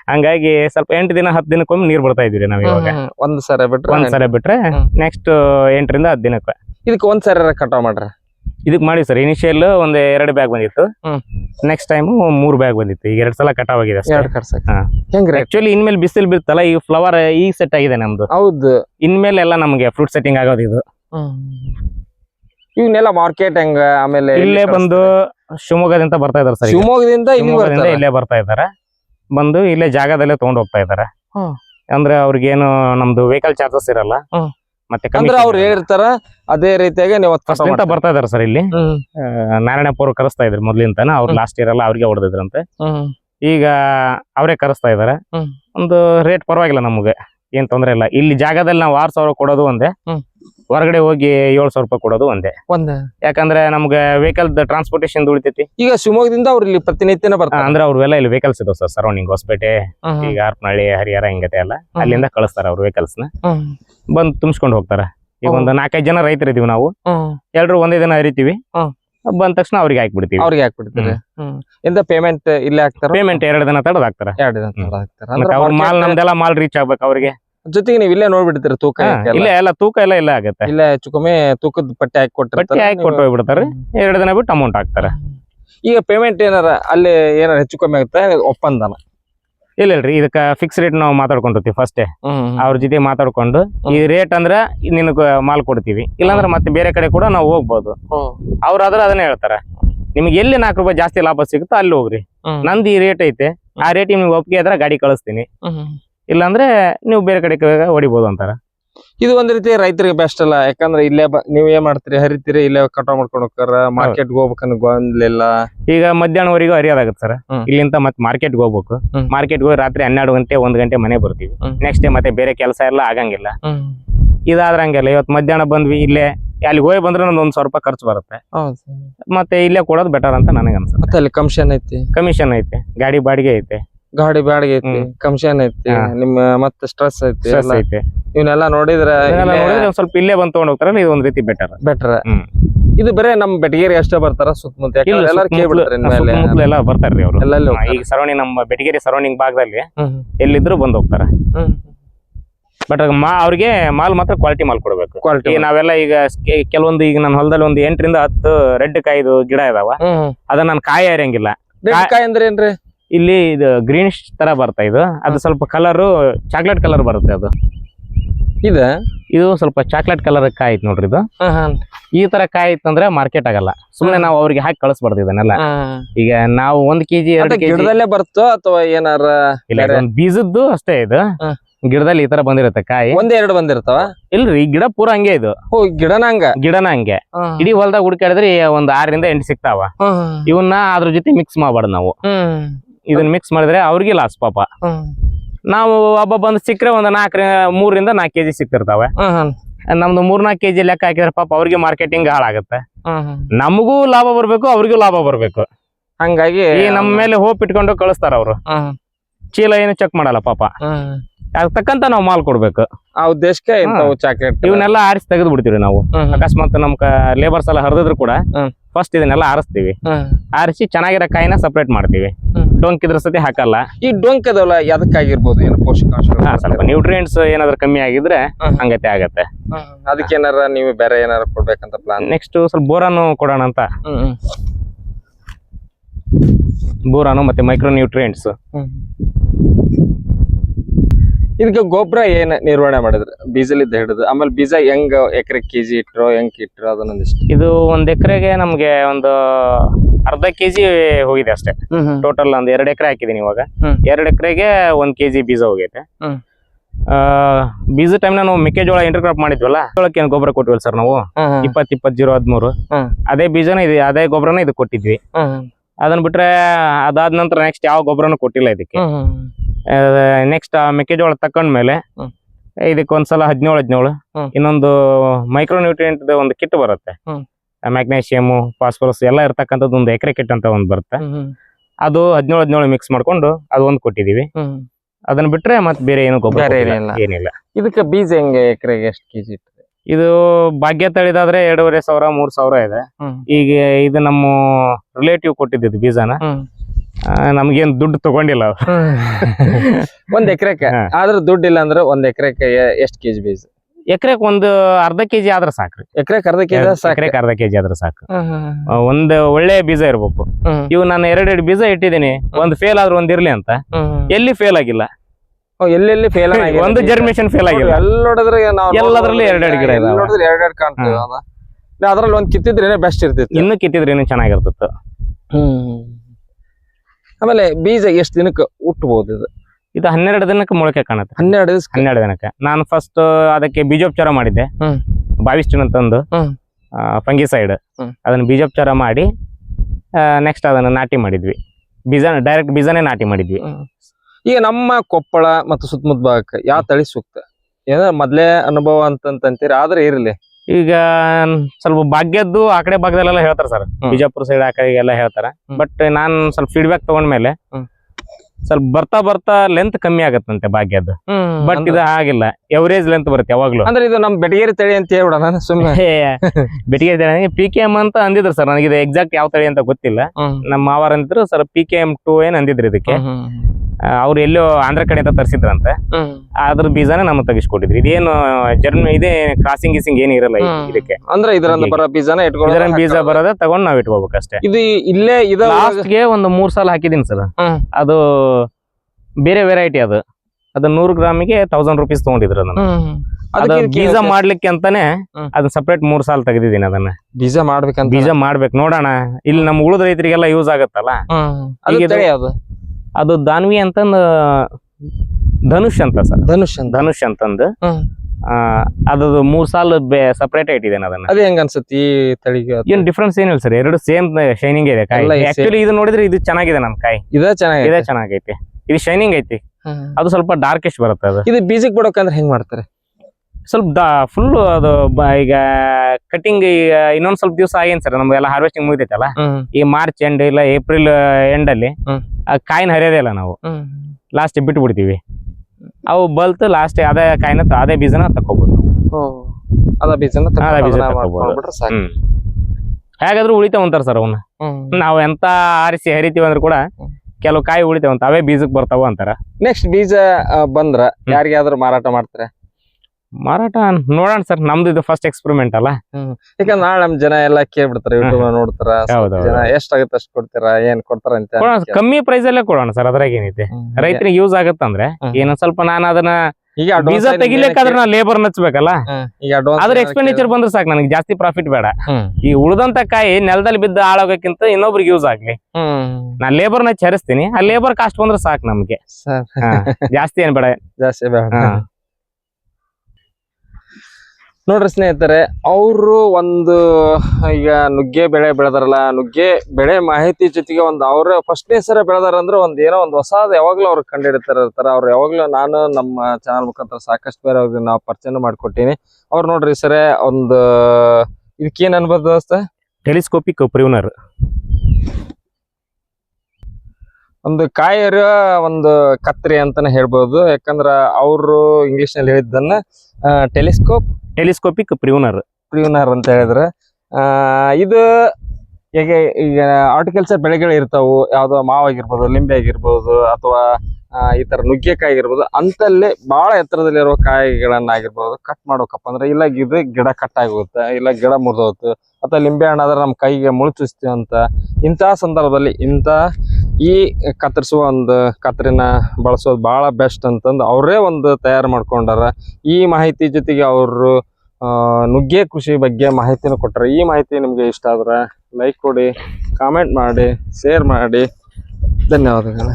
ಹಂಗಾಗಿ ಸ್ವಲ್ಪ ಎಂಟು ದಿನ ಹತ್ತು ದಿನಕ್ಕೊಮ್ಮೆ ನೀರ್ ಬಿಡ್ತಾ ಇದೀವಿ ನಾವ್ ಇವಾಗ. ಒಂದ್ ಸರ ಬಿಟ್ರೆ ಒಂದ್ ಸಲ ಬಿಟ್ರೆ. ನೆಕ್ಸ್ಟ್ ಎಂಟರಿಂದ ಹತ್ತು ದಿನಕ್ಕೆ ಇದಕ್ಕೆ ಒಂದ್ ಸರ ಕಟಾವ್ ಮಾಡ್ರಿ. ಇದಕ್ ಮಾಡಿ ಸರ್. ಇನಿಷಿಯಲ್ ಒಂದ್ ಎರಡು ಬ್ಯಾಗ್ ಬಂದಿತ್ತು. ನೆಕ್ಸ್ಟ್ ಟೈಮ್ ಮೂರ್ ಬ್ಯಾಗ್ ಬಂದಿತ್ತು. ಈಗ ಎರಡ್ ಸಲ ಕಟಾವ್ ಆಗಿದೆ ಆಕ್ಚುಲಿ ಇನ್ಮೇಲೆ ಬಿಸಿಲು ಬಿತ್ತಲ್ಲ ಈ ಫ್ಲವರ್ ಈಗ ಸೆಟ್ ಆಗಿದೆ ನಮ್ದು. ಹೌದು. ಇನ್ಮೇಲೆ ಎಲ್ಲ ನಮಗೆ ಫ್ರೂಟ್ ಸೆಟ್ಟಿಂಗ್ ಆಗೋದು ಇದು. ಇವನ್ನೆಲ್ಲ ಮಾರ್ಕೆಟ್ ಹೆಂಗ ಆಮೇಲೆ ಇಲ್ಲೇ ಬಂದು ಶಿವಮೊಗ್ಗದಿಂದ ಬರ್ತಾ ಇದಾರೆ ಸರ್. ಶಿವಮೊಗ್ಗದಿಂದ ಇಲ್ಲಿ ಶಿವಮೊಗ್ಗದಿಂದ ಇಲ್ಲೇ ಬರ್ತಾ ಇದಾರೆ. ಬಂದು ಇಲ್ಲೇ ಜಾಗದಲ್ಲೇ ತಗೊಂಡ್ ಹೋಗ್ತಾ ಇದಾರೆ. ಅಂದ್ರೆ ಅವ್ರಿಗೇನು ನಮ್ದು ವೆಹಿಕಲ್ ಚಾರ್ಜಸ್ ಇರಲ್ಲ. ಮತ್ತೆ ಅಂದ್ರೆ ಅವ್ರು ಹೇಳಿರ್ತಾರ ಅದೇ ರೀತಿಯಾಗಿ ನೀವು ಫಸ್ಟ್ ಅಂತ ಬರ್ತಾ ಇದಾರೆ ಸರ್ ಇಲ್ಲಿ. ಆ, ನಾರಾಯಣಪುರ ಕರೆಸ್ತಾ ಇದ್ರು ಮೊದ್ಲಿಂತಾನ ಅವ್ರು ಲಾಸ್ಟ್ ಇಯರ್ ಎಲ್ಲ ಅವ್ರಿಗೆ ಹೊಡೆದಿದ್ರಂತೆ. ಈಗ ಅವರೇ ಕರೆಸ್ತಾ ಇದಾರೆ. ಒಂದು ರೇಟ್ ಪರವಾಗಿಲ್ಲ ನಮಗೆ ಏನ್ ತೊಂದ್ರೆ ಇಲ್ಲ. ಇಲ್ಲಿ ಜಾಗದಲ್ಲಿ ನಾವು ಆರ್ ಸಾವಿರ ಕೊಡೋದು ಒಂದೇ. ಹೊರಗಡೆ ಹೋಗಿ ಏಳ್ ಸಾವಿರ ರೂಪಾಯಿ ಕೊಡೋದು ಒಂದೇ. ಒಂದ್. ಯಾಕಂದ್ರೆ ನಮ್ಗೆ ವೆಹಿಕಲ್ ಟ್ರಾನ್ಸ್ಪೋರ್ಟೇಶನ್ ಉಳಿತೈತಿ. ಈಗ ಶಿವಮೊಗ್ಗದಿಂದ ಅವ್ರು ಇಲ್ಲಿ ಪ್ರತಿನಿತ್ಯನ ಬರ್ತಾರೆ. ಅಂದ್ರೆ ಅವ್ರೆಲ್ಲ ಇಲ್ಲಿ ವೆಹಿಕಲ್ಸ್ ಇದಾವೆ ಸರ್ ಸರೌಂಡಿಂಗ್ ಹೊಸಪೇಟೆ ಈಗ ಹರಪನಹಳ್ಳಿ ಹರಿಹರ ಹಿಂಗತೆ ಎಲ್ಲ ಅಲ್ಲಿಂದ ಕಳಿಸ್ತಾರ ಅವ್ರ ವೆಹಿಕಲ್ಸ್ನ. ಬಂದು ತುಂಬಿಸ್ಕೊಂಡು ಹೋಗ್ತಾರ. ಈಗ ಒಂದು ನಾಲ್ಕೈದು ಜನ ರೈತರಿದೀವಿ ನಾವು. ಎಲ್ರು ಒಂದೇ ದಿನ ಹರಿತೀವಿ. ಬಂದ ತಕ್ಷಣ ಅವ್ರಿಗೆ ಹಾಕ್ಬಿಡ್ತೀವಿ. ಅವ್ರಿಗೆ ಹಾಕ್ಬಿಡ್ತೀವಿ ಎಂತ ಪೇಮೆಂಟ್ ಇಲ್ಲೇ ಹಾಕ್ತಾರ? ಪೇಮೆಂಟ್ ಎರಡು ದಿನ ತಡದ ಹಾಕ್ತಾರ? ಎರಡು ದಿನ. ಹಾಕ್ತಾರ? ಮಾಲ್ ನಮ್ದೆಲ್ಲ ಮಾಲ್ ರೀಚ್ ಆಗ್ಬೇಕು ಅವ್ರಿಗೆ. ಜೊತೆಗೆ ನೀವು ಇಲ್ಲೇ ನೋಡ್ಬಿಡ್ತೀರಿ ತೂಕ ಇಲ್ಲ ಎಲ್ಲ. ತೂಕ ಎಲ್ಲ ಇಲ್ಲ ಆಗತ್ತೆ. ಇಲ್ಲ ಹೆಚ್ಚು ಕಮ್ಮಿ ತೂಕದ ಪಟ್ಟಿ ಹಾಕಿ ಕೊಟ್ಟಿರ್ತಾರೆ. ಪಟ್ಟಿ ಹಾಕಿ ಕೊಟ್ಟು ಹೋಗ್ಬಿಡ್ತಾರೆ. ಎರಡು ದಿನ ಬಿಟ್ಟು ಅಮೌಂಟ್ ಹಾಕ್ತಾರೆ. ಈಗ ಪೇಮೆಂಟ್ ಏನಾರ ಅಲ್ಲಿ ಏನಾರ ಹೆಚ್ಚು ಕಮ್ಮಿ ಆಗುತ್ತೆ? ಒಪ್ಪಂದನ. ಇಲ್ಲ ಇಲ್ರಿ ಇದಕ್ಕ ಫಿಕ್ಸ್ ರೇಟ್ ನಾವು ಮಾತಾಡ್ಕೊಂಡಿರ್ತೀವಿ ಫಸ್ಟೇ ಅವ್ರ ಜೊತೆ ಮಾತಾಡ್ಕೊಂಡು ಈ ರೇಟ್ ಅಂದ್ರ ನಿನಗ ಮಾಲ್ ಕೊಡ್ತೀವಿ. ಇಲ್ಲಾಂದ್ರೆ ಮತ್ತೆ ಬೇರೆ ಕಡೆ ಕೂಡ ನಾವು ಹೋಗ್ಬೋದು. ಅವ್ರಾದ್ರೆ ಅದನ್ನ ಹೇಳ್ತಾರೆ. ನಿಮ್ಗೆ ಎಲ್ಲಿ ನಾಲ್ಕು ರೂಪಾಯಿ ಜಾಸ್ತಿ ಲಾಭ ಸಿಗುತ್ತೋ ಅಲ್ಲಿ ಹೋಗ್ರಿ. ನಂದು ಈ ರೇಟ್ ಐತೆ. ಆ ರೇಟ್ ನಿಮ್ಗೆ ಒಪ್ಪಿಗೆ ಆದ್ರೆ ಗಾಡಿ ಕಳಿಸ್ತೀನಿ. ಇಲ್ಲಾಂದ್ರೆ ನೀವು ಬೇರೆ ಕಡೆ ಹೊಡಿಬೋದು ಅಂತಾರ. ಇದು ಒಂದ್ ರೀತಿ ರೈತರಿಗೆ ಬೆಸ್ಟ್ ಅಲ್ಲ. ಯಾಕಂದ್ರೆ ಇಲ್ಲೇ ನೀವ್ ಏನ್ ಮಾಡ್ತೀರಿ? ಹರಿತೀರಿ ಇಲ್ಲೇ ಕಟಾವ್ ಮಾಡ್ಕೊಂಡು ಹೋಗ್ತಾರ ಮಾರ್ಕೆಟ್ ಹೋಗ್ಬೇಕನ್ನ ಗೊಂದಲಿಲ್ಲ. ಈಗ ಮಧ್ಯಾಹ್ನವರೆಗೂ ಹರಿಯೋದಾಗತ್ತೆ ಸರ್. ಇಲ್ಲಿಂದ ಮತ್ತೆ ಮಾರ್ಕೆಟ್ಗೆ ಹೋಗ್ಬೇಕು. ಮಾರ್ಕೆಟ್ ಹೋಗಿ ರಾತ್ರಿ ಹನ್ನೆರಡು ಗಂಟೆ ಒಂದ್ ಗಂಟೆ ಮನೆ ಬರ್ತೀವಿ. ನೆಕ್ಸ್ಟ್ ಡೇ ಮತ್ತೆ ಬೇರೆ ಕೆಲಸ ಎಲ್ಲ ಆಗಂಗಿಲ್ಲ. ಇದಾದ್ರ ಹಂಗಿಲ್ಲ ಇವತ್ತು ಮಧ್ಯಾಹ್ನ ಬಂದ್ವಿ ಇಲ್ಲೇ ಅಲ್ಲಿ ಹೋಗಿ ಬಂದ್ರೆ ನಮ್ದು ಒಂದ್ ಸಾವಿರ ರೂಪಾಯಿ ಖರ್ಚು ಬರುತ್ತೆ. ಮತ್ತೆ ಇಲ್ಲೇ ಕೊಡೋದು ಬೆಟರ್ ಅಂತ ನನಗೆ ಅನ್ಸುತ್ತೆ. ಅಲ್ಲಿ ಕಮಿಷನ್ ಐತಿ? ಕಮಿಷನ್ ಐತೆ ಗಾಡಿ ಬಾಡಿಗೆ ಐತೆ. ಗಾಡಿ ಬಾಡಿಗೆ ಐತಿ ಹ್ಮ್. ಕಮಿಷನ್ ಐತಿ ಹಾ. ನಿಮ್ಮ ಮತ್ತೆ ಸ್ಟ್ರೆಸ್ ಐತಿ ಎಲ್ಲ. ಐತೆ. ಇವನ್ನೆಲ್ಲ ನೋಡಿದ್ರ ಇದನ್ನೆಲ್ಲ ನೋಡಿದ್ರೆ ಒಂದ್ ಸ್ವಲ್ಪ ಇಲ್ಲೇ ಬಂದ್ ತಗೊಂಡ್ ಹೋಗ್ತಾರ ಇದು ಒಂದ್ ರೀತಿ ಬೆಟರ್ ಬೆಟರ್ ಹ್ಮ್. ಇದು ಬರೇ ನಮ್ ಬೆಟಗೇರಿ ಅಷ್ಟೇ ಬರ್ತಾರ ಸುತ್ತಮುತ್ತ. ಯಾಕಂದ್ರೆ ಎಲ್ಲಾರು ಕೇಳ್ಬಿಡ್ತಾರೆ ಇನ್ಮೇಲೆ ಸುತ್ತಮುತ್ತಲು ಎಲ್ಲ ಬರ್ತಾರ್ರಿ ಅವರು. ಎಲ್ಲೆಲ್ಲಿ ಈಗ ಸರೌಂಡಿಂಗ್ ನಮ್ಮ ಬೆಟಗೇರಿ ಸರೌಂಡಿಂಗ್ ಭಾಗದಲ್ಲಿ ಹ್ಮ್. ಎಲ್ಲಿದ್ರು ಬಂದ್ ಹೋಗ್ತಾರ. ಹ್ಮ್. ಬಟ್ ಮಾ ಅವ್ರಿಗೆ ಮಾಲ್ ಮಾತ್ರ ಕ್ವಾಲಿಟಿ ಮಾಲ್ ಕೊಡ್ಬೇಕು. ಕ್ವಾಲಿಟಿ ಈಗ ನಾವೆಲ್ಲ ಈಗ ಕೆ- ಕೆಲವೊಂದು ಈಗ ನನ್ನ ಹೊಲದಲ್ಲಿ ಒಂದು ಎಂಟರಿಂದ ಹತ್ತು ರೆಡ್ ಕಾಯಿದು ಗಿಡ ಇದಾವ. ಹ್ಮ್ ಅದನ್ನ ನಾನು ಕಾಯಿ ಹರಿಯಂಗಿಲ್ಲ. ಕಾಯಿ ಅಂದ್ರೆ ಏನ್ರಿ? ಇಲ್ಲಿ ಇದು ಗ್ರೀನಿಶ್ ತರ ಬರ್ತಾ ಇದು. ಅದು ಸ್ವಲ್ಪ ಕಲರ್ ಚಾಕ್ಲೇಟ್ ಕಲರ್ ಬರುತ್ತೆ ಅದು. ಇದು? ಇದು ಸ್ವಲ್ಪ ಚಾಕ್ಲೇಟ್ ಕಲರ್ ಕಾಯಿ ಐತ್ ನೋಡ್ರಿ ಇದು. ಈ ತರ ಕಾಯಿ ಇತ್ತಂದ್ರೆ ಮಾರ್ಕೆಟ್ ಆಗಲ್ಲ. ಸುಮ್ನೆ. ನಾವು ಅವ್ರಿಗೆ ಹಾಕಿ ಕಳಿಸ್ಬಾರ್ದು ಇದನ್ನೆಲ್ಲ ಈಗ ನಾವು ಒಂದ್ ಕೆಜಿ ಎರಡು ಗಿಡದಲ್ಲೇ ಬರ್ತೋ ಅಥವಾ ಏನಾರ ಇಲ್ಲ ಬೀಜದ್ದು ಅಷ್ಟೇ ಇದು. ಗಿಡದಲ್ಲಿ ಈ ತರ ಬಂದಿರತ್ತೆ ಕಾಯಿ. ಒಂದ್ ಎರಡು ಬಂದಿರ್ತಾವ? ಇಲ್ರಿ ಗಿಡ ಪೂರ ಹಂಗೆ ಇದು. ಗಿಡನ ಹಂಗ? ಗಿಡನ ಹಂಗೆ. ಇಡೀ ಹೊಲದಾಗ ಹುಡುಕಾಡಿದ್ರೆ ಒಂದ್ ಆರರಿಂದ ಎಂಟು ಸಿಗ್ತಾವ. ಇವನ್ನ ಅದ್ರ ಜೊತೆ ಮಿಕ್ಸ್ ಮಾಡಬಾರ್ದು ನಾವು. ಇದನ್ನ ಮಿಕ್ಸ್ ಮಾಡಿದ್ರೆ ಅವ್ರಿಗೆ ಲಾಸ್ ಪಾಪ. ನಾವು ಹಬ್ಬ ಬಂದು ಸಿಕ್ಕರೆ ಒಂದ್ ನಾಲ್ಕರ ಮೂರರಿಂದ ನಾಲ್ಕು ಕೆಜಿ ಸಿಕ್ತಿರ್ತಾವೆ. ನಮ್ದು ಮೂರ್ ನಾಲ್ಕು ಕೆಜಿ ಲೆಕ್ಕ ಹಾಕಿದ್ರೆ ಪಾಪ ಅವ್ರಿಗೆ ಮಾರ್ಕೆಟಿಂಗ್ ಹಾಳಾಗುತ್ತೆ. ನಮಗೂ ಲಾಭ ಬರ್ಬೇಕು ಅವ್ರಿಗೂ ಲಾಭ ಬರ್ಬೇಕು. ಹಂಗಾಗಿ ಈ ನಮ್ಮ ಮೇಲೆ ಹೋಪ್ ಇಟ್ಕೊಂಡು ಕಳಿಸ್ತಾರ ಅವ್ರು. ಚೀಲ ಏನು ಚೆಕ್ ಮಾಡಲ್ಲ ಪಾಪ. ಅದ್ ತಕ್ಕಂತ ನಾವು ಮಾಲ್ ಕೊಡ್ಬೇಕು. ಆ ಉದ್ದೇಶಕ್ಕೆ ಚಾಕ್ಲೇಟ್ ಇವನ್ನೆಲ್ಲ ಆರಿಸಿ ತೆಗೆದು ಬಿಡ್ತೀವಿ ನಾವು ಅಕಸ್ಮಾತ್ ನಮ್ ಲೇಬರ್ಸ್ ಎಲ್ಲ ಹರಿದ್ರು ಕೂಡ ಫಸ್ಟ್ ಇದನ್ನೆಲ್ಲ ಆರಿಸ್ತೀವಿ. ಆರಿಸಿ ಚೆನ್ನಾಗಿರೋ ಕಾಯಿನ ಸಪ್ರೇಟ್ ಮಾಡ್ತೀವಿ. ಡೊಂಕ್ ಇದ್ರ ಸತಿ ಹಾಕಲ್ಲ. ಈ ಡೊಂಕ್ ಅದಲ್ಲ ಯಾವ್ದಕ್ಕಾಗಿರ್ಬೋದು ಏನು ಪೋಷಕಾಂಶಗಳು? ಹಾ, ಸ್ವಲ್ಪ ನ್ಯೂಟ್ರಿಯೆಂಟ್ಸ್ ಏನಾದ್ರು ಕಮ್ಮಿ ಆಗಿದ್ರೆ. ಹಂಗತೆ ಆಗತ್ತೆ. ಅದಕ್ಕೆ ಏನಾರ ನೀವು ಬೇರೆ ಏನಾರ ಕೊಡ್ಬೇಕಂತ ಪ್ಲಾನ್ ನೆಕ್ಸ್ಟ್ ಸ್ವಲ್ಪ ಬೋರಾನು ಕೊಡೋಣ ಅಂತ. ಬೋರಾನು ಮತ್ತೆ ಮೈಕ್ರೋ ನ್ಯೂಟ್ರಿಯೆಂಟ್ಸ್ ಇದಕ್ಕೆ ಗೊಬ್ಬರ ಏನ್ ನಿರ್ವಹಣೆ ಮಾಡಿದ್ರಿ? ಬೀಜಲಿದ್ದ ಹಿಡಿದು. ಆಮೇಲೆ ಬೀಜ ಹೆಂಗ್ ಎಕರೆ ಕೆಜಿ ಇಟ್ರು ಹೆಂಗ್ ಇಟ್ರು ಅದನ್ನೊಂದಿಷ್ಟು? ಇದು ಒಂದ್ ಎಕರೆಗೆ ನಮ್ಗೆ ಒಂದು ಅರ್ಧ ಕೆಜಿ ಹೋಗಿದೆ ಅಷ್ಟೇ. ಟೋಟಲ್ ಒಂದ್ ಎರಡ್ ಎಕರೆ ಹಾಕಿದೀನಿ ಇವಾಗ. ಎರಡ್ ಎಕರೆಗೆ ಒಂದ್ ಕೆಜಿ ಬೀಜ ಹೋಗೈತೆ. ಆ, ಬೀಜ ಟೈಮ್ ನಾವು ಮೆಕ್ಕೆಜೋಳ ಇಂಟರ್ ಕ್ರಾಪ್ ಮಾಡಿದ್ವಲ್ಲ ಜೋಳಕ್ಕೆ ಏನ್ ಗೊಬ್ಬರ ಕೊಟ್ವಲ್ಲ ಸರ್ ನಾವು? ಇಪ್ಪತ್ ಇಪ್ಪತ್ ಜೀರೋ ಹದಿಮೂರು. ಅದೇ ಬೀಜನ ಇದೆ ಅದೇ ಗೊಬ್ಬರನ ಇದು ಕೊಟ್ಟಿದ್ವಿ. ಅದನ್ನ ಬಿಟ್ರೆ ಅದಾದ ನಂತರ ನೆಕ್ಸ್ಟ್ ಯಾವ ಗೊಬ್ಬರನು ಕೊಟ್ಟಿಲ್ಲ ಇದಕ್ಕೆ. ನೆಕ್ಸ್ಟ್ ಮೆಕ್ಕೆಜೋಳ ತಕೊಂಡ್ಮೇಲೆ. ಇದಕ್ಕೆ ಒಂದ್ಸಲ ಹದಿನೇಳು ಹದಿನೇಳು. ಇನ್ನೊಂದು ಮೈಕ್ರೋ ನ್ಯೂಟ್ರಿಯೆಂಟ್ ಒಂದು ಕಿಟ್ ಬರುತ್ತೆ. ಮ್ಯಾಗ್ನೇಷಿಯಮ್ ಫಾಸ್ಫರಸ್ ಎಲ್ಲ ಇರ್ತಕ್ಕಂಥದ್ದು ಒಂದು ಎಕರೆ ಕಿಟ್ ಅಂತ ಒಂದು ಬರುತ್ತೆ ಅದು ಹದಿನೇಳು ಹದಿನೇಳು ಮಿಕ್ಸ್ ಮಾಡ್ಕೊಂಡು ಅದು ಒಂದು ಕೊಟ್ಟಿದೀವಿ ಅದನ್ನ ಬಿಟ್ರೆ ಮತ್ತೆ ಬೇರೆ ಏನು ಗೊಬ್ಬರ ಬೇರೆ ಏನಿಲ್ಲ. ಇದಕ್ಕೆ ಬೀಜ ಹೆಂಗೆ ಎಕರೆಗೆ ಎಷ್ಟು ಕೆಜಿ ಇದು ಭಾಗ್ಯ ತಳಿದಾದ್ರೆ ಎರಡೂವರೆ ಸಾವಿರ ಮೂರ್ ಸಾವಿರ ಇದೆ. ಈಗ ಇದು ನಮ್ಮ ರಿಲೇಟಿವ್ ಕೊಟ್ಟಿದ್ದು ಬೀಜನ. ಆ, ನಮ್ಗೇನ್ ದುಡ್ಡು ತಗೊಂಡಿಲ್ಲ. ಒಂದ್ ಎಕರೆಕ್ಕೆ. ಆದ್ರೆ ದುಡ್ಡು ಇಲ್ಲ ಅಂದ್ರೆ ಒಂದ್ ಎಕರೆಕ್ಕೆ ಎಷ್ಟ್ ಕೆಜಿ ಬೀಜ ಎಕರೆಕ್ ಒಂದು ಅರ್ಧ ಕೆಜಿ ಆದ್ರೆ ಸಾಕ್ರಿ. ಎಕರೆಕ್ ಅರ್ಧ ಕೆಜಿ ಎಕರೆಕ್ ಅರ್ಧ ಕೆಜಿ ಆದ್ರೆ ಸಾಕು. ಒಂದ್ ಒಳ್ಳೆ ಬೀಜ ಇರ್ಬೇಕು. ಇವು ನಾನು ಎರಡೆರಡು ಬೀಜ ಇಟ್ಟಿದ್ದೀನಿ. ಒಂದ್ ಫೇಲ್ ಆದ್ರೆ ಒಂದ್ ಇರ್ಲಿ ಅಂತ. ಎಲ್ಲಿ ಫೇಲ್ ಆಗಿಲ್ಲ. ಎಲ್ಲೆಲ್ಲಿ ಫೇಲ್ ಒಂದು ಜರ್ಮಿಷನ್ ಫೇಲ್ ಆಗಿಲ್ಲ. ಎಲ್ಲ ನೋಡಿದ್ರೆ ನಾವು ಎಲ್ಲದ್ರಲ್ಲೂ ಎರಡೆರಡು ಗಿಡ ಇಲ್ಲ ಎರಡೆರಡು ಕಾಣ್ತದೆ ಅದ. ಅದ್ರಲ್ಲಿ ಒಂದ್ ಕಿತ್ತಿದ್ರೇನೆ ಬೆಸ್ಟ್ ಇರ್ತಿತ್ತು. ಇನ್ನು ಕಿತ್ತಿದ್ರೇನೆ ಚೆನ್ನಾಗಿರ್ತಿತ್ತು. ಆಮೇಲೆ ಬೀಜ ಎಷ್ಟು ದಿನಕ್ಕೆ ಹುಟ್ಟಬಹುದು ಇದು? ಇದು ಹನ್ನೆರಡು ದಿನಕ್ಕೆ ಮೊಳಕೆ ಕಾಣುತ್ತೆ. ಹನ್ನೆರಡು ದಿವಸ ಹನ್ನೆರಡು ದಿನಕ್ಕೆ. ನಾನು ಫಸ್ಟ್ ಅದಕ್ಕೆ ಬೀಜೋಪಚಾರ ಮಾಡಿದ್ದೆ. ಬಾವಿಸ್ಟಿನ ತಂದು. ಫಂಗಿಸೈಡ್. ಅದನ್ನ ಬೀಜೋಪಚಾರ ಮಾಡಿ ನೆಕ್ಸ್ಟ್ ಅದನ್ನ ನಾಟಿ ಮಾಡಿದ್ವಿ. ಬೀಜ ಡೈರೆಕ್ಟ್ ಬೀಜನೇ ನಾಟಿ ಮಾಡಿದ್ವಿ. ಈಗ ನಮ್ಮ ಕೊಪ್ಪಳ ಮತ್ತು ಸುತ್ತಮುತ್ತ ಭಾಗಕ್ಕೆ ಯಾವ ತಳಿ ಸೂಕ್ತ? ಏನೋ ಮೊದ್ಲೇ ಅನುಭವ ಅಂತಂತೀರಿ? ಆದ್ರೆ ಇರ್ಲಿ. ಈಗ ಸ್ವಲ್ಪ ಭಾಗ್ಯದ್ದು ಆ ಕಡೆ ಭಾಗದಲ್ಲೆಲ್ಲ ಹೇಳ್ತಾರೆ ಸರ್. ಬಿಜಾಪುರ ಸೈಡ್ ಆ ಕಡೆ ಎಲ್ಲ ಹೇಳ್ತಾರೆ ಬಟ್ ನಾನ್ ಸ್ವಲ್ಪ ಫೀಡ್ಬ್ಯಾಕ್ ತಗೊಂಡ್ಮೇಲೆ. ಸ್ವಲ್ಪ ಬರ್ತಾ ಬರ್ತಾ ಲೆಂತ್ ಕಮ್ಮಿ ಆಗತ್ತಂತೆ ಭಾಗ್ಯದ್ದು. ಬಟ್ ಇದು ಆಗಿಲ್ಲ ಎವರೇಜ್ ಲೆಂತ್ ಬರುತ್ತೆ ಯಾವಾಗ್ಲೂ. ಅಂದ್ರೆ ಇದು ನಮ್ ಬೆಟಗೇರಿ ತಳಿ ಅಂತ ಹೇಳ್ಬಿಡೋಣ ನಾನು ಸುಮ್ಮನೆ ತಳಿ ಪಿ ಕೆ ಎಂ ಅಂತ ಅಂದಿದ್ರು ಸರ್. ನನಗೆ ಇದು ಎಕ್ಸಾಕ್ಟ್ ಯಾವ ತಳಿ ಅಂತ ಗೊತ್ತಿಲ್ಲ. ನಮ್ಮ ಮಾವಾರ ಅಂದಿದ್ರು sir P K M two ಏನ್ ಅಂದಿದ್ರು ಇದಕ್ಕೆ. ಅವ್ರು ಎಲ್ಲೋ ಆಂಧ್ರ ಅಂತ ತರಿಸಿದ್ರಂತೆ. ಅದ್ರ ಬೀಜನ ನಮ್ಗೆ ತೆಗಿಸ್ಕೊಟ್ಟಿದ್ರು. ಇದೇನು ಜರ್ಮ ಇದೇ ಕ್ರಾಸಿಂಗ್ ಗೀಸಿಂಗ್ ಏನು ಇರಲ್ಲ. ಇದಕ್ಕೆ. ಅಂದ್ರೆ ಇದರಿಂದ ಬರೋ ಬೀಜನ ಇದರ ಬೀಜ ಬರೋದ ತಗೊಂಡ್ ನಾವ್ ಇಟ್ಕೋಬೇಕಷ್ಟೇ ಇದು ಇಲ್ಲೇ ಇದ ಲಾಸ್ಟ್ಗೆ ಒಂದು ಮೂರ್ ಸಲ ಹಾಕಿದೀನಿ ಸರ್. ಅದು ಬೇರೆ ವೆರೈಟಿ ಅದು. ಅದು ನೂರು ಗ್ರಾಮಿಗೆ ತೌಸಂಡ್ ರುಪೀಸ್ ತಗೊಂಡಿದ್ರು ಅದನ್ನ. ಅದು ಬೀಜ ಮಾಡ್ಲಿಕ್ಕೆ ಅಂತಾನೆ ಅದ್ ಅದನ್ನ ಸಪರೇಟ್ ಮೂರ್ ಸಾಲ ತೆಗೆದಿದ್ದೀನಿ ಅದನ್ನ. ಬೀಜ ಮಾಡ್ಬೇಕಂತ ಬೀಜ ಮಾಡ್ಬೇಕು. ನೋಡೋಣ. ಇಲ್ಲಿ ನಮ್ ಉಳಿದ ರೈತರಿಗೆಲ್ಲ ಯೂಸ್ ಆಗತ್ತಲ್ಲ? ಅದು ದಾನ್ವಿ ಅಂತಂದ ಧನುಷ್ ಅಂತ ಸರ್. ಧನುಷ್ ಅಂತ. ಧನುಷ್ ಅಂತಂದು. ಆ, ಅದು ಮೂರ್ ಸಾಲ ಸಪರೇಟ್ ಇಟ್ಟಿದ್ದೇನೆ ಅದನ್ನ. ಅದೇ ಹೆಂಗ ಅನ್ಸುತ್ತೆ ಈ ತಳಿಗೆ? ಏನ್ ಡಿಫ್ರೆನ್ಸ್ ಏನಿಲ್ಲ ಸರ್ ಎರಡು ಸೇಮ್ ಶೈನಿಂಗ್ ಇದೆ ಕಾಯಿ. ಆಕ್ಚುಲಿ ಇದು ನೋಡಿದ್ರೆ ಇದು ಚೆನ್ನಾಗಿದೆ ನಮ್ ಕಾಯಿ. ಇದ ಚೆನ್ನಾಗಿ ಇದೇ ಚೆನ್ನಾಗೈತಿ. ಇದು ಶೈನಿಂಗ್ ಐತಿ. ಅದು ಸ್ವಲ್ಪ ಡಾರ್ಕೆಸ್ಟ್ ಬರುತ್ತೆ ಅದು. ಇದು ಬೀಜಕ್ ಬಿಡೋಕಂದ್ರೆ ಹೆಂಗ್ ಮಾಡ್ತಾರೆ? ಸ್ವಲ್ಪ ಫುಲ್ ಅದು ಈಗ ಕಟಿಂಗ್ ಈಗ ಇನ್ನೊಂದ್ ಸ್ವಲ್ಪ ದಿವಸ ಆಗೇನ್ ಸರ್ ನಮ್ಗೆಲ್ಲ ಹಾರ್ವೆಸ್ಟಿಂಗ್ ಮುಗಿದೈತಲ್ಲ ಈ ಮಾರ್ಚ್ ಎಂಡ್ ಇಲ್ಲ ಏಪ್ರಿಲ್ ಎಂಡ್ ಅಲ್ಲಿ ಆ ಕಾಯಿನ ಹರಿಯೋದೇ ಇಲ್ಲ ನಾವು. ಲಾಸ್ಟ್ ಬಿಟ್ಟು ಬಿಡ್ತೀವಿ ಅವು ಬಲ್ತು ಲಾಸ್ಟ್ ಅದೇ ಕಾಯಿನ ಅದೇ ಬೀಜನ ತಕೋಬಹುದು ಅದ ಬೀಜನ ತಗೊಂಡ್ ಅದ ಬೀಜ ಹೇಗಾದ್ರೂ ಉಳಿತಾವ ಅಂತಾರ ಸರ್ ಅವನ್ನ. ನಾವು ಎಂತ ಆರಿಸಿ ಹರಿತೀವಿ ಅಂದ್ರೂ ಕೂಡ ಕೆಲವು ಕಾಯಿ ಉಳಿತಾವಂತ ಅವೇ ಬೀಜಕ್ ಬರ್ತಾವ ಅಂತಾರ. ನೆಕ್ಸ್ಟ್ ಬೀಜ ಬಂದ್ರ ಯಾರಿಗಾದ್ರೂ ಮಾರಾಟ ಮಾಡ್ತಾರೆ? ಮಾರಾಟ ನೋಡೋಣ ಸರ್ ನಮ್ದು ಇದು ಫಸ್ಟ್ ಎಕ್ಸ್ಪೆರಿಮೆಂಟ್ ಅಲ್ಲ. ಈಗ ನಾಳೆ ನಮ್ ಜನ ಎಲ್ಲಾ ಕೇಳ್ಬಿಡ್ತಾರೆ ಯೂಟ್ಯೂಬ್ ನೋಡ್ತಾರ. ಜನ ಎಷ್ಟಾಗುತ್ತೆ ಅಷ್ಟು ಕೊಡ್ತೀರಾ ಏನ್ ಕೊಡ್ತಾರ ಅಂತ ಕಮ್ಮಿ ಪ್ರೈಸ್ ಅಲ್ಲೇ ಕೊಡೋಣ ಸರ್ ಅದ್ರಾಗ ಏನೈತೆ. ರೈತರಿಗೆ ಯೂಸ್ ಆಗತ್ತಂದ್ರೆ ಅಂದ್ರೆ ಏನೋ ಸ್ವಲ್ಪ ನಾನು ಅದನ್ನ ಈಗ ಬೀಜ ತೆಗಿಲಿಕ್ಕಾದ್ರೆ ನಾ ಲೇಬರ್ ನಚ್ಬೇಕಲ್ಲ? ಅದ್ರ ಎಕ್ಸ್ಪೆಂಡಿಚರ್ ಬಂದ್ರೆ ಸಾಕು ನನಗೆ ಜಾಸ್ತಿ ಪ್ರಾಫಿಟ್ ಬೇಡ. ಈ ಉಳ್ದಂತ ಕಾಯಿ ನೆಲದಲ್ಲಿ ಬಿದ್ದ ಹಾಳಾಗೋಕ್ಕಿಂತ ಇನ್ನೊಬ್ರಿಗೆ ಯೂಸ್ ಆಗ್ಲಿ. ನಾ ಲೇಬರ್ನ ಚರಿಸ್ತೀನಿ ಆ ಲೇಬರ್ ಕಾಸ್ಟ್ ಬಂದ್ರೆ ಸಾಕು ನಮ್ಗೆ. ಜಾಸ್ತಿ ಏನ್ ಬೇಡ. ಜಾಸ್ತಿ ಬೇಡ. ನೋಡ್ರಿ ಸ್ನೇಹಿತರೆ, ಅವರು ಒಂದು, ಈಗ ನುಗ್ಗೆ ಬೆಳೆ ಬೆಳೆದಾರಲ್ಲ, ನುಗ್ಗೆ ಬೆಳೆ ಮಾಹಿತಿ ಜೊತೆಗೆ ಒಂದು ಅವ್ರ ಫಸ್ಟ್ನೇ ಸರ ಬೆಳೆದಾರ ಅಂದ್ರೆ ಒಂದ್ ಏನೋ ಒಂದು ಹೊಸಾದ್ ಯಾವಾಗ್ಲೂ ಅವ್ರು ಕಂಡಿಡ್ತಾರ ಇರ್ತಾರ ಅವ್ರು ಯಾವಾಗಲೂ ನಾನು ನಮ್ಮ ಚಾನಲ್ ಮುಖಾಂತರ ಸಾಕಷ್ಟು ಬೇರೆ ಅವ್ರಿಗೆ ನಾವು ಪರಿಚಯ ಮಾಡ್ಕೊಟ್ಟಿನಿ. ಅವ್ರು ನೋಡ್ರಿ ಸರ, ಒಂದು, ಇದಕ್ಕೇನ್ ಅನ್ಬೋದು ದೋಸ್ತ? ಟೆಲಿಸ್ಕೋಪಿಕ್ ಪ್ರಿವ್ನರ್ ಒಂದು ಕಾಯರ ಒಂದು ಕತ್ರಿ ಅಂತಾನೆ ಹೇಳ್ಬೋದು. ಯಾಕಂದ್ರ ಅವರು ಇಂಗ್ಲಿಷ್ನಲ್ಲಿ ಹೇಳಿದ್ದನ್ನ ಟೆಲಿಸ್ಕೋಪ್ ಟೆಲಿಸ್ಕೋಪಿಕ್ ಪ್ರಿವ್ನರ್ ಪ್ರಿಯೂನರ್ ಅಂತ ಹೇಳಿದ್ರೆ. ಆ, ಇದು ಹೇಗೆ ಈಗ ಆರ್ಟಿಕಲ್ಚರ್ ಬೆಳೆಗಳು ಇರ್ತಾವು ಯಾವ್ದೋ ಮಾವಾಗಿರ್ಬೋದು ಲಿಂಬೆ ಆಗಿರ್ಬೋದು ಅಥವಾ ಈ ತರ ನುಗ್ಗೆಕಾಯಿ ಆಗಿರ್ಬೋದು ಅಂತಲ್ಲಿ ಬಹಳ ಎತ್ತರದಲ್ಲಿರುವ ಕಾಯಿಗಳನ್ನಾಗಿರ್ಬೋದು ಕಟ್ ಮಾಡ್ಬೇಕಪ್ಪ ಅಂದ್ರೆ ಇಲ್ಲ ಇದು ಗಿಡ ಕಟ್ ಆಗುತ್ತೆ ಇಲ್ಲ ಗಿಡ ಮುರಿದೋಗುತ್ತೆ ಅಥವಾ ಲಿಂಬೆ ಹಣ್ಣಾದ್ರೆ ನಮ್ ನಮ್ಮ ಕೈಗೆ ಮುಳು ಚುಚ್ತೀವಿ ಅಂತ ಇಂತಹ ಸಂದರ್ಭದಲ್ಲಿ ಇಂಥ ಈ ಕತ್ತರಿಸುವ ಒಂದು ಕತ್ತರಿನ ಬಳಸೋದು ಭಾಳ ಬೆಸ್ಟ್ ಅಂತಂದು ಅವರೇ ಒಂದು ತಯಾರು ಮಾಡ್ಕೊಂಡಾರ. ಈ ಮಾಹಿತಿ ಜೊತೆಗೆ ಅವರು ನುಗ್ಗೆ ಕೃಷಿ ಬಗ್ಗೆ ಮಾಹಿತಿನ ಕೊಟ್ಟರೆ ಈ ಮಾಹಿತಿ ನಿಮಗೆ ಇಷ್ಟ ಆದ್ರೆ ಲೈಕ್ ಕೊಡಿ ಕಾಮೆಂಟ್ ಮಾಡಿ ಶೇರ್ ಮಾಡಿ. ಧನ್ಯವಾದಗಳು.